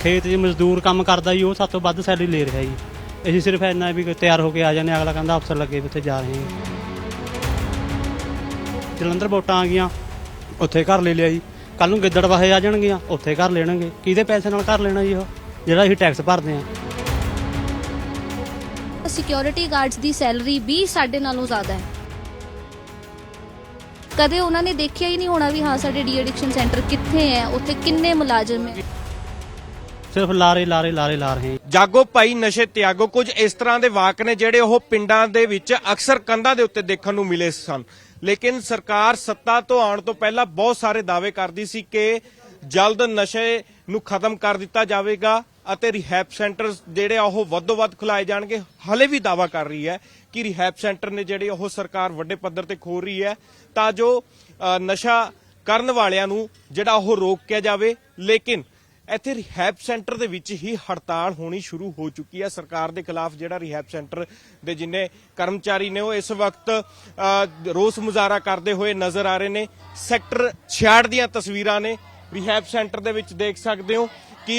ਖੇਤ 'ਚ ਮਜ਼ਦੂਰ ਕੰਮ ਕਰਦਾ ਜੀ, ਉਹ ਸਾਡੇ ਵੱਧ ਸੈਲਰੀ ਲੈ ਰਿਹਾ ਜੀ। ਅਸੀਂ ਸਿਰਫ ਇੰਨਾ ਵੀ ਤਿਆਰ ਹੋ ਕੇ ਆ ਜਾਂਦੇ ਅਗਲਾ ਕਹਿੰਦਾ ਅਫਸਰ ਲੱਗੇ ਉੱਥੇ ਜਾ ਰਹੇ ਹਾਂ। ਜਲੰਧਰ ਵੋਟਾਂ ਆ ਗਈਆਂ, ਉੱਥੇ ਘਰ ਲੈ ਲਿਆ ਜੀ। ਕੱਲ ਨੂੰ ਗਿੱਦੜ ਵਾਹੇ ਆ ਜਾਣਗੀਆਂ, ਉੱਥੇ ਘਰ ਲੈਣਗੇ ਕਿਹਦੇ ਪੈਸੇ ਨਾਲ ਘਰ ਲੈਣਾ ਜੀ ਉਹ? ਜਿਹੜਾ ਅਸੀਂ ਟੈਕਸ ਭਰਦੇ ਹਾਂ। ਸਿਕਿਉਰਿਟੀ ਗਾਰਡਸ ਦੀ ਸੈਲਰੀ ਵੀ ਸਾਡੇ ਨਾਲੋਂ ਜ਼ਿਆਦਾ ਹੈ। ਕਦੇ ਉਹਨਾਂ ਨੇ ਦੇਖਿਆ ਹੀ ਨਹੀਂ ਹੋਣਾ ਵੀ ਹਾਂ, ਸਾਡੇ ਡੀ ਐਡਿਕਸ਼ਨ ਸੈਂਟਰ ਕਿੱਥੇ ਹੈ, ਉੱਥੇ ਕਿੰਨੇ ਮੁਲਾਜ਼ਮ ਹੈ। ਸਿਰਫ ਲਾਰੇ ਲਾਰੇ ਲਾਰੇ, ਲਾ ਰਹੇ ਹਾਂ। ਜਾਗੋ ਭਾਈ, ਨਸ਼ੇ ਤਿਆਗੋ, ਕੁਝ ਇਸ ਤਰ੍ਹਾਂ ਦੇ ਵਾਕ ਨੇ ਜਿਹੜੇ ਉਹ ਪਿੰਡਾਂ ਦੇ ਵਿੱਚ ਅਕਸਰ ਕੰਧਾਂ ਦੇ ਉੱਤੇ ਦੇਖਣ ਨੂੰ ਮਿਲੇ ਸਨ। ਲੇਕਿਨ ਸਰਕਾਰ ਸੱਤਾ ਤੋਂ ਆਉਣ ਤੋਂ ਪਹਿਲਾਂ ਬਹੁਤ ਸਾਰੇ ਦਾਅਵੇ ਕਰਦੀ ਸੀ ਕਿ ਜਲਦ ਨਸ਼ੇ ਨੂੰ ਖਤਮ ਕਰ ਦਿੱਤਾ ਜਾਵੇਗਾ ਅਤੇ ਰਿਹੈਬ ਸੈਂਟਰ ਜਿਹੜੇ ਆ ਉਹ ਵੱਧੋ ਵੱਧ ਖੁਲਾਏ ਜਾਣਗੇ। ਹਲੇ ਵੀ ਦਾਵਾ ਕਰ ਰਹੀ ਹੈ ਕਿ ਰਿਹੈਬ ਸੈਂਟਰ ਨੇ ਜਿਹੜੇ ਉਹ ਸਰਕਾਰ ਵੱਡੇ ਪੱਧਰ ਤੇ ਖੋਲ ਰਹੀ ਹੈ ਤਾਂ ਜੋ ਨਸ਼ਾ ਕਰਨ ਵਾਲਿਆਂ ਨੂੰ ਜਿਹੜਾ ਉਹ ਰੋਕਿਆ ਜਾਵੇ। ਲੇਕਿਨ ਇੱਥੇ ਰਿਹੈਬ ਸੈਂਟਰ ਦੇ ਵਿੱਚ ਹੀ ਹੜਤਾਲ ਹੋਣੀ ਸ਼ੁਰੂ ਹੋ ਚੁੱਕੀ ਹੈ। ਸਰਕਾਰ ਦੇ ਖਿਲਾਫ ਜਿਹੜਾ ਰਿਹੈਬ ਸੈਂਟਰ ਦੇ ਜਿੰਨੇ ਕਰਮਚਾਰੀ ਨੇ ਉਹ ਇਸ ਵਕਤ ਰੋਸ ਮੁਜ਼ਾਹਰਾ ਕਰਦੇ ਹੋਏ ਨਜ਼ਰ ਆ ਰਹੇ ਨੇ। ਸੈਕਟਰ 66 ਦੀਆਂ ਤਸਵੀਰਾਂ ਨੇ ਰਿਹੈਬ ਸੈਂਟਰ ਦੇ ਵਿੱਚ ਦੇਖ ਸਕਦੇ ਹੋ ਕਿ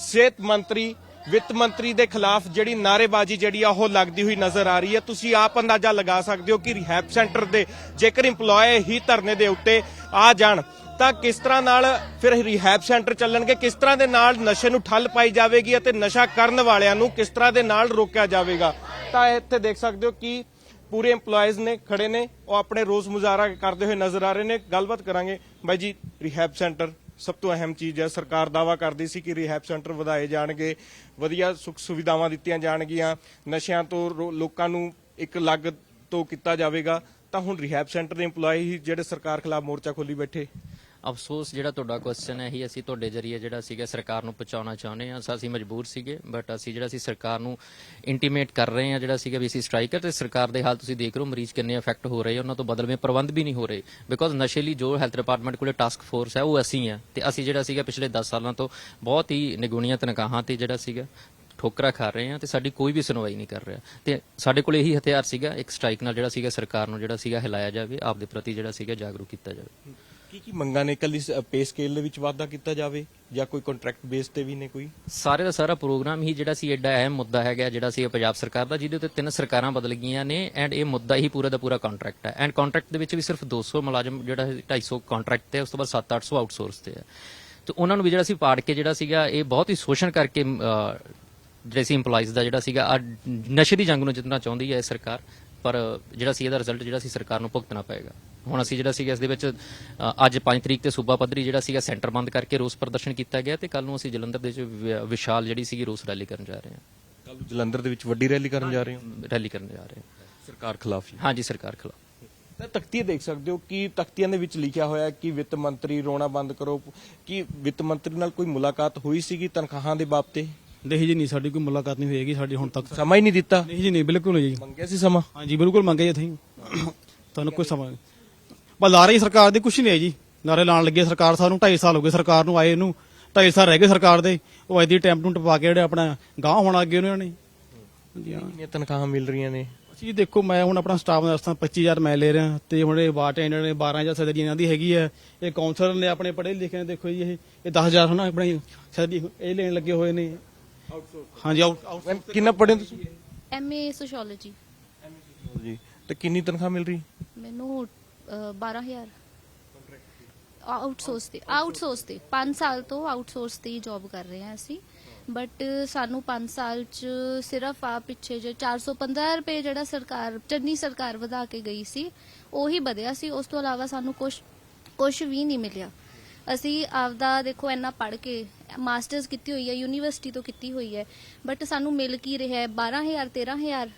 ਸਿਹਤ ਮੰਤਰੀ, ਵਿੱਤ ਮੰਤਰੀ ਦੇ ਖਿਲਾਫ ਜਿਹੜੀ ਨਾਰੇਬਾਜ਼ੀ ਜਿਹੜੀ ਆ, ਉਹ ਲੱਗਦੀ ਹੋਈ ਨਜ਼ਰ ਆ ਰਹੀ ਹੈ। ਤੁਸੀਂ ਆਪ ਅੰਦਾਜ਼ਾ ਲਗਾ ਸਕਦੇ ਹੋ ਕਿ ਰਿਹੈਬ ਸੈਂਟਰ ਦੇ ਜੇਕਰ EMPLOYE ਹੀ ਧਰਨੇ ਦੇ ਉੱਤੇ ਆ ਜਾਣ ਤਾਂ ਕਿਸ ਤਰ੍ਹਾਂ ਨਾਲ ਫਿਰ ਰਿਹੈਬ ਸੈਂਟਰ ਚੱਲਣਗੇ, ਕਿਸ ਤਰ੍ਹਾਂ ਦੇ ਨਾਲ ਨਸ਼ੇ ਨੂੰ ਠੱਲ ਪਾਈ ਜਾਵੇਗੀ ਅਤੇ ਨਸ਼ਾ ਕਰਨ ਵਾਲਿਆਂ ਨੂੰ ਕਿਸ ਤਰ੍ਹਾਂ ਦੇ ਨਾਲ ਰੋਕਿਆ ਜਾਵੇਗਾ? ਤਾਂ ਇੱਥੇ ਦੇਖ ਸਕਦੇ ਹੋ ਕਿ ਪੂਰੇ EMPLOYEES ਨੇ ਖੜੇ ਨੇ, ਉਹ ਆਪਣੇ ਰੋਸ ਮੁਜ਼ਾਹਰਾ ਕਰਦੇ ਹੋਏ ਨਜ਼ਰ ਆ ਰਹੇ ਨੇ। ਗੱਲਬਾਤ ਕਰਾਂਗੇ ਬਾਈ ਜੀ ਰਿਹੈਬ ਸੈਂਟਰ ਸਭ ਤੋਂ ਅਹਿਮ ਚੀਜ਼ ਹੈ। ਸਰਕਾਰ ਦਾਵਾ ਕਰਦੀ ਸੀ ਕਿ ਰਿਹੈਬ ਸੈਂਟਰ ਵਧਾਏ ਜਾਣਗੇ, ਵਧੀਆ ਸੁੱਖ ਸੁਵਿਧਾਵਾਂ ਦਿੱਤੀਆਂ ਜਾਣਗੀਆਂ, ਨਸ਼ਿਆਂ ਤੋਂ ਲੋਕਾਂ ਨੂੰ ਇੱਕ ਲੱਗ ਤੋਂ ਕੀਤਾ ਜਾਵੇਗਾ। ਤਾਂ ਹੁਣ ਰਿਹੈਬ ਸੈਂਟਰ ਦੇ EMPLOYE ਜਿਹੜੇ ਸਰਕਾਰ ਖਿਲਾਫ ਮੋਰਚਾ ਖੋਲੀ ਬੈਠੇ। ਅਫਸੋਸ ਜਿਹੜਾ ਤੁਹਾਡਾ ਕੁਐਸਚਨ ਹੈ ਹੀ ਅਸੀਂ ਤੁਹਾਡੇ ਜਰੀਏ ਜਿਹੜਾ ਸੀਗਾ ਸਰਕਾਰ ਨੂੰ ਪਹੁੰਚਾਉਣਾ ਚਾਹੁੰਦੇ ਹਾਂ। ਅਸੀਂ ਮਜਬੂਰ ਸੀਗੇ ਬਟ ਅਸੀਂ ਜਿਹੜਾ ਸੀ ਸਰਕਾਰ ਨੂੰ ਇੰਟੀਮੇਟ ਕਰ ਰਹੇ ਹਾਂ, ਜਿਹੜਾ ਸੀਗਾ ਵੀ ਅਸੀਂ ਸਟ੍ਰਾਈਕਰ ਤੇ ਸਰਕਾਰ ਦੇ ਹਾਲ ਤੁਸੀਂ ਦੇਖ ਰਹੇ ਹੋ, ਮਰੀਜ਼ ਕਿੰਨੇ ਅਫੈਕਟ ਹੋ ਰਹੇ ਉਹਨਾਂ ਤੋਂ ਬਦਲਵੇਂ ਪ੍ਰਬੰਧ ਵੀ ਨਹੀਂ ਹੋ ਰਹੇ। ਬਿਕੋਜ਼ ਨਸ਼ੇ ਲਈ ਜੋ ਹੈਲਥ ਡਿਪਾਰਟਮੈਂਟ ਕੋਲੇ ਟਾਸਕ ਫੋਰਸ ਹੈ, ਉਹ ਅਸੀਂ ਆ ਤੇ ਅਸੀਂ ਜਿਹੜਾ ਸੀਗਾ ਪਿਛਲੇ 10 ਸਾਲਾਂ ਤੋਂ ਬਹੁਤ ਹੀ ਨਿਗੁਣੀਆਂ ਤਨਖਾਹਾਂ ਤੇ ਜਿਹੜਾ ਸੀਗਾ ਠੋਕਰਾ ਖਾ ਰਹੇ ਆ ਤੇ ਸਾਡੀ ਕੋਈ ਵੀ ਸੁਣਵਾਈ ਨਹੀਂ ਕਰ ਰਿਹਾ। ਤੇ ਸਾਡੇ ਕੋਲ ਇਹੀ ਹਥਿਆਰ ਸੀਗਾ, ਇੱਕ ਸਟ੍ਰਾਈਕ ਨਾਲ ਜਿਹੜਾ ਸੀਗਾ ਸਰਕਾਰ ਨੂੰ ਜਿਹੜਾ ਸੀਗਾ ਹਿਲਾਇਆ ਜਾਵੇ ਆਪ ਦੇ ਪ੍ਰਤੀ ਜਿਹੜਾ ਸੀਗਾ ਜਾਗਰੂਕ ਕੀਤਾ ਜਾਵੇ। ਕੀ ਕੀ ਮੰਗਾਂ ਨੇ ਕੱਲੀ ਪੇ ਸਕੇਲ ਦੇ ਵਿੱਚ ਵਾਧਾ ਕੀਤਾ ਜਾਵੇ ਜਾਂ ਕੋਈ ਕੰਟਰੈਕਟ ਬੇਸ ਤੇ ਵੀ ਨੇ ਕੋਈ? ਸਾਰੇ ਦਾ ਸਾਰਾ ਪ੍ਰੋਗਰਾਮ ਹੀ ਜਿਹੜਾ ਸੀ ਐਡਾ ਅਹਿਮ ਮੁੱਦਾ ਹੈਗਾ ਜਿਹੜਾ ਸੀ ਪੰਜਾਬ ਸਰਕਾਰ ਦਾ ਜਿਹਦੇ ਉੱਤੇ ਤਿੰਨ ਸਰਕਾਰਾਂ ਬਦਲ ਗਈਆਂ ਨੇ ਐਂਡ ਇਹ ਮੁੱਦਾ ਹੀ ਪੂਰਾ ਦਾ ਪੂਰਾ ਕੰਟਰੈਕਟ ਹੈ। ਐਂਡ ਕੰਟਰੈਕਟ ਦੇ ਵਿੱਚ ਵੀ ਸਿਰਫ 200 ਮੁਲਾਜ਼ਮ ਜਿਹੜਾ ਹੈ 250 ਕੰਟਰੈਕਟ ਤੇ ਉਸ ਤੋਂ ਬਾਅਦ 7-800 ਆਊਟਸੋਰਸ ਤੇ ਹੈ। ਤੇ ਉਹਨਾਂ ਨੂੰ ਵੀ ਜਿਹੜਾ ਸੀ ਪਾੜ ਕੇ ਜਿਹੜਾ ਸੀਗਾ ਇਹ ਬਹੁਤ ਹੀ ਸ਼ੋਸ਼ਣ ਕਰਕੇ ਅਹ, ਜਿਹੜੇ ਸੀ EMPLOYEES ਦਾ ਜਿਹੜਾ ਸੀਗਾ ਨਸ਼ੇ ਦੀ ਜੰਗ ਨੂੰ ਜਿੱਤਣਾ ਚਾਹੁੰਦੀ ਹੈ ਇਹ ਸਰਕਾਰ ਪਰ ਜਿਹੜਾ ਸੀ ਇਹਦਾ ਰਿਜ਼ਲਟ ਜਿਹੜਾ ਸੀ ਸਰਕਾਰ ਨੂੰ ਭੁਗਤਣਾ ਪਏਗਾ। ਹੁਣ ਅਸੀਂ ਜਿਹੜਾ ਸੀਗਾ ਇਸ ਦੇ ਵਿੱਚ ਅੱਜ 5 ਤਰੀਕ ਤੇ ਸੂਬਾ ਪੱਧਰੀ ਜਿਹੜਾ ਸੀਗਾ ਸੈਂਟਰ ਬੰਦ ਕਰਕੇ ਰੋਸ ਪ੍ਰਦਰਸ਼ਨ ਕੀਤਾ ਗਿਆ ਤੇ ਕੱਲ ਨੂੰ ਅਸੀਂ ਜਲੰਧਰ ਦੇ ਵਿੱਚ ਵਿਸ਼ਾਲ ਜਿਹੜੀ ਸੀਗੀ ਰੋਸ ਰੈਲੀ ਕਰਨ ਜਾ ਰਹੇ ਹਾਂ। ਕੱਲ ਜਲੰਧਰ ਦੇ ਵਿੱਚ ਵੱਡੀ ਰੈਲੀ ਕਰਨ ਜਾ ਰਹੇ ਹੋ? ਰੈਲੀ ਕਰਨ ਜਾ ਰਹੇ ਹਾਂ। ਸਰਕਾਰ ਖਿਲਾਫ ਹੀ। ਹਾਂਜੀ ਸਰਕਾਰ ਖਿਲਾਫ। ਤਾਂ ਤਖਤੀਏ ਦੇਖ ਸਕਦੇ ਹੋ ਕਿ ਤਖਤੀਆਂ ਦੇ ਵਿੱਚ ਲਿਖਿਆ ਹੋਇਆ ਕਿ ਵਿੱਤ ਮੰਤਰੀ ਰੋਣਾ ਬੰਦ ਕਰੋ। ਕਿ ਵਿੱਤ ਮੰਤਰੀ ਨਾਲ ਕੋਈ ਮੁਲਾਕਾਤ ਹੋਈ ਸੀਗੀ ਤਨਖਾਹਾਂ ਦੇ ਬਾਬਤੇ? ਨਹੀਂ ਜੀ ਨਹੀਂ ਸਾਡੀ ਕੋਈ ਮੁਲਾਕਾਤ ਨਹੀਂ ਹੋਏਗੀ ਸਾਡੀ ਹੁਣ ਤੱਕ ਸਮਾਂ ਹੀ ਨਹੀਂ ਦਿੱਤਾ। ਨਹੀਂ ਜੀ ਨਹੀਂ ਬਿਲਕੁਲ ਨਹੀਂ ਜੀ। ਮੰਗਿਆ ਸੀ ਸਮਾਂ? ਹਾਂਜੀ ਬਿਲਕੁਲ ਮੰਗੇ ਜੀ ਅਸੀਂ। ਤੁਹਾਨੂੰ ਕੋਈ ਸਮਾਂ ਬਸ ਲਾਰੇ ਸਰਕਾਰ ਦੇ ਕੁਛ ਨਹੀਂ ਹੈ ਜੀ। ਨਾਰੇ ਲਾਣ ਲੱਗੇ ਸਰਕਾਰ ਸਾਨੂੰ 2.5 ਸਾਲ ਹੋ ਗਏ ਸਰਕਾਰ ਨੂੰ ਆਏ ਨੂੰ। 2.5 ਸਾਲ ਰਹਿ ਗਏ ਸਰਕਾਰ ਦੇ। ਉਹ ਐਦੀ ਟੈਂਪ ਟੂੰਟ ਪਾ ਕੇ ਜਿਹੜੇ ਆਪਣਾ ਗਾਂਹ ਹੋਣਾ ਅੱਗੇ ਉਹਨਾਂ ਨੇ। ਹਾਂਜੀ ਹਾਂ। ਕਿੰਨੀਆਂ ਤਨਖਾਹਾਂ ਮਿਲ ਰਹੀਆਂ ਨੇ? ਅਸੀਂ ਦੇਖੋ ਮੈਂ ਹੁਣ ਆਪਣਾ ਸਟਾਫ ਦਾ ਦੱਸਾਂ 25000 ਮੈਂ ਲੈ ਰਿਹਾ। ਤੇ ਹੁਣ ਇਹ ਬਾਰ ਟੈਂਡਰ ਨੇ 12000 ਸੈਲਰੀ ਇਹਨਾਂ ਦੀ ਹੈਗੀ ਹੈ। ਇਹ ਕਾਉਂਸਲਰ ਨੇ ਆਪਣੇ ਪੜ੍ਹੇ ਲਿਖੇ ਨੇ ਦੇਖੋ ਜੀ ਇਹ। ਇਹ 10000 ਹਨਾ ਆਪਣੀ ਸੈਲਰੀ ਇਹ ਲੈਣ ਲੱਗੇ ਹੋਏ ਨੇ। ਹਾਂਜੀ ਆਊਟ ਕਿੰਨਾ ਪੜ੍ਹੇ ਤੁਸੀਂ? ਐਮਏ ਸੋਸ਼ੀਓਲੋਜੀ ਜੀ ਤੇ ਕਿੰਨੀ ਤਨਖਾਹ ਮਿਲ ਰਹੀ? ਮੈਨੂੰ 12000 ਆਊਟਸੋਰਸ ਤੇ ਆਊਟਸੋਰਸ ਤੇ 5 ਸਾਲ ਤੋਂ ਆਊਟਸੋਰਸ ਤੇ ਹੀ ਜੌਬ ਕਰ ਰਹੇ ਹਾਂ ਅਸੀਂ ਬਟ ਸਾਨੂੰ 5 ਸਾਲ ਚ ਸਿਰਫ ਆ ਪਿੱਛੇ ਜੇ 415 ਰੁਪਏ ਜਿਹੜਾ ਸਰਕਾਰ ਚੰਨੀ ਸਰਕਾਰ ਵਧਾ ਕੇ ਗਈ ਸੀ ਉਹੀ ਵਧਿਆ ਸੀ ਉਸ ਤੋਂ ਇਲਾਵਾ ਸਾਨੂੰ ਕੁਝ ਕੁਝ ਵੀ ਨਹੀਂ ਮਿਲਿਆ ਅਸੀਂ ਆਪਦਾ ਦੇਖੋ ਇੰਨਾ ਪੜ੍ਹ ਕੇ ਮਾਸਟਰਸ ਕੀਤੀ ਹੋਈ ਹੈ ਯੂਨੀਵਰਸਿਟੀ ਤੋਂ ਕੀਤੀ ਹੋਈ ਹੈ ਬਟ ਸਾਨੂੰ ਮਿਲ ਕੀ ਰਿਹਾ ਹੈ 12000 13000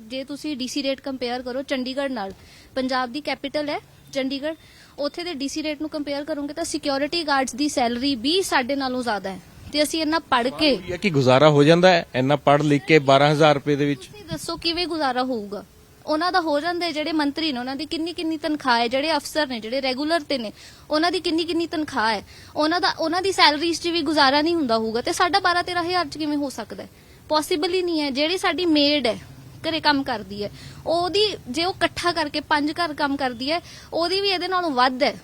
ਜੇ ਤੁਸੀਂ ਡੀਸੀ ਰੇਟ ਕੰਪੇਅਰ ਕਰੋ ਚੰਡੀਗੜ੍ਹ ਨਾਲ ਪੰਜਾਬ ਦੀ ਕੈਪੀਟਲ ਹੈ ਚੰਡੀਗੜ੍ਹ ਉੱਥੇ ਦੇ ਡੀਸੀ ਰੇਟ ਨੂੰ ਕੰਪੇਅਰ ਕਰੋਗੇ ਤਾਂ ਸਿਕਿਉਰਿਟੀ ਗਾਰਡਸ ਦੀ ਸੈਲਰੀ ਵੀ ਸਾਡੇ ਨਾਲੋਂ ਜ਼ਿਆਦਾ ਹੈ। ਤੇ ਅਸੀਂ ਇੰਨਾ ਪੜ੍ਹ ਕੇ ਇਹ ਕਿ ਗੁਜ਼ਾਰਾ ਹੋ ਜਾਂਦਾ ਹੈ ਇੰਨਾ ਪੜ੍ਹ ਲਿਖ ਕੇ 12000 ਰੁਪਏ ਦੇ ਵਿੱਚ? ਤੁਸੀਂ ਦੱਸੋ ਕਿਵੇਂ ਗੁਜ਼ਾਰਾ ਹੋਊਗਾ? ਉਹਨਾਂ ਦਾ ਹੋ ਜਾਂਦਾ ਹੈ, ਜਿਹੜੇ ਮੰਤਰੀ ਨੇ ਉਹਨਾਂ ਦੀ ਕਿੰਨੀ ਕਿੰਨੀ ਤਨਖਾਹ ਹੈ ਜਿਹੜੇ ਅਫਸਰ ਨੇ ਜਿਹੜੇ ਰੈਗੂਲਰ ਤੇ ਨੇ ਉਹਨਾਂ ਦੀ ਕਿੰਨੀ ਕਿੰਨੀ ਤਨਖਾਹ ਹੈ? ਉਹਨਾਂ ਦਾ ਉਹਨਾਂ ਦੀ ਸੈਲਰੀਜ਼ 'ਚ ਵੀ ਗੁਜ਼ਾਰਾ ਨਹੀਂ ਹੁੰਦਾ ਹੋਊਗਾ ਤੇ ਸਾਡਾ 12 13000 'ਚ ਕਿਵੇਂ ਹੋ ਸਕਦਾ ਹੈ? ਪੋਸੀਬਲ ਹੀ ਨਹੀਂ ਹੈ। ਜਿਹੜੀ ਸਾਡੀ ਮੇਡ ਹੈ ਘਰੇ ਕੰਮ ਕਰਦੀ ਹੈ। ਉਹਦੀ ਜੇ ਉਹ ਇਕੱਠਾ ਕਰਕੇ ਪੰਜ ਘਰ ਕੰਮ ਕਰਦੀ ਹੈ ਉਹਦੀ ਵੀ ਇਹਦੇ ਨਾਲੋਂ ਵੱਧ ਹੈ।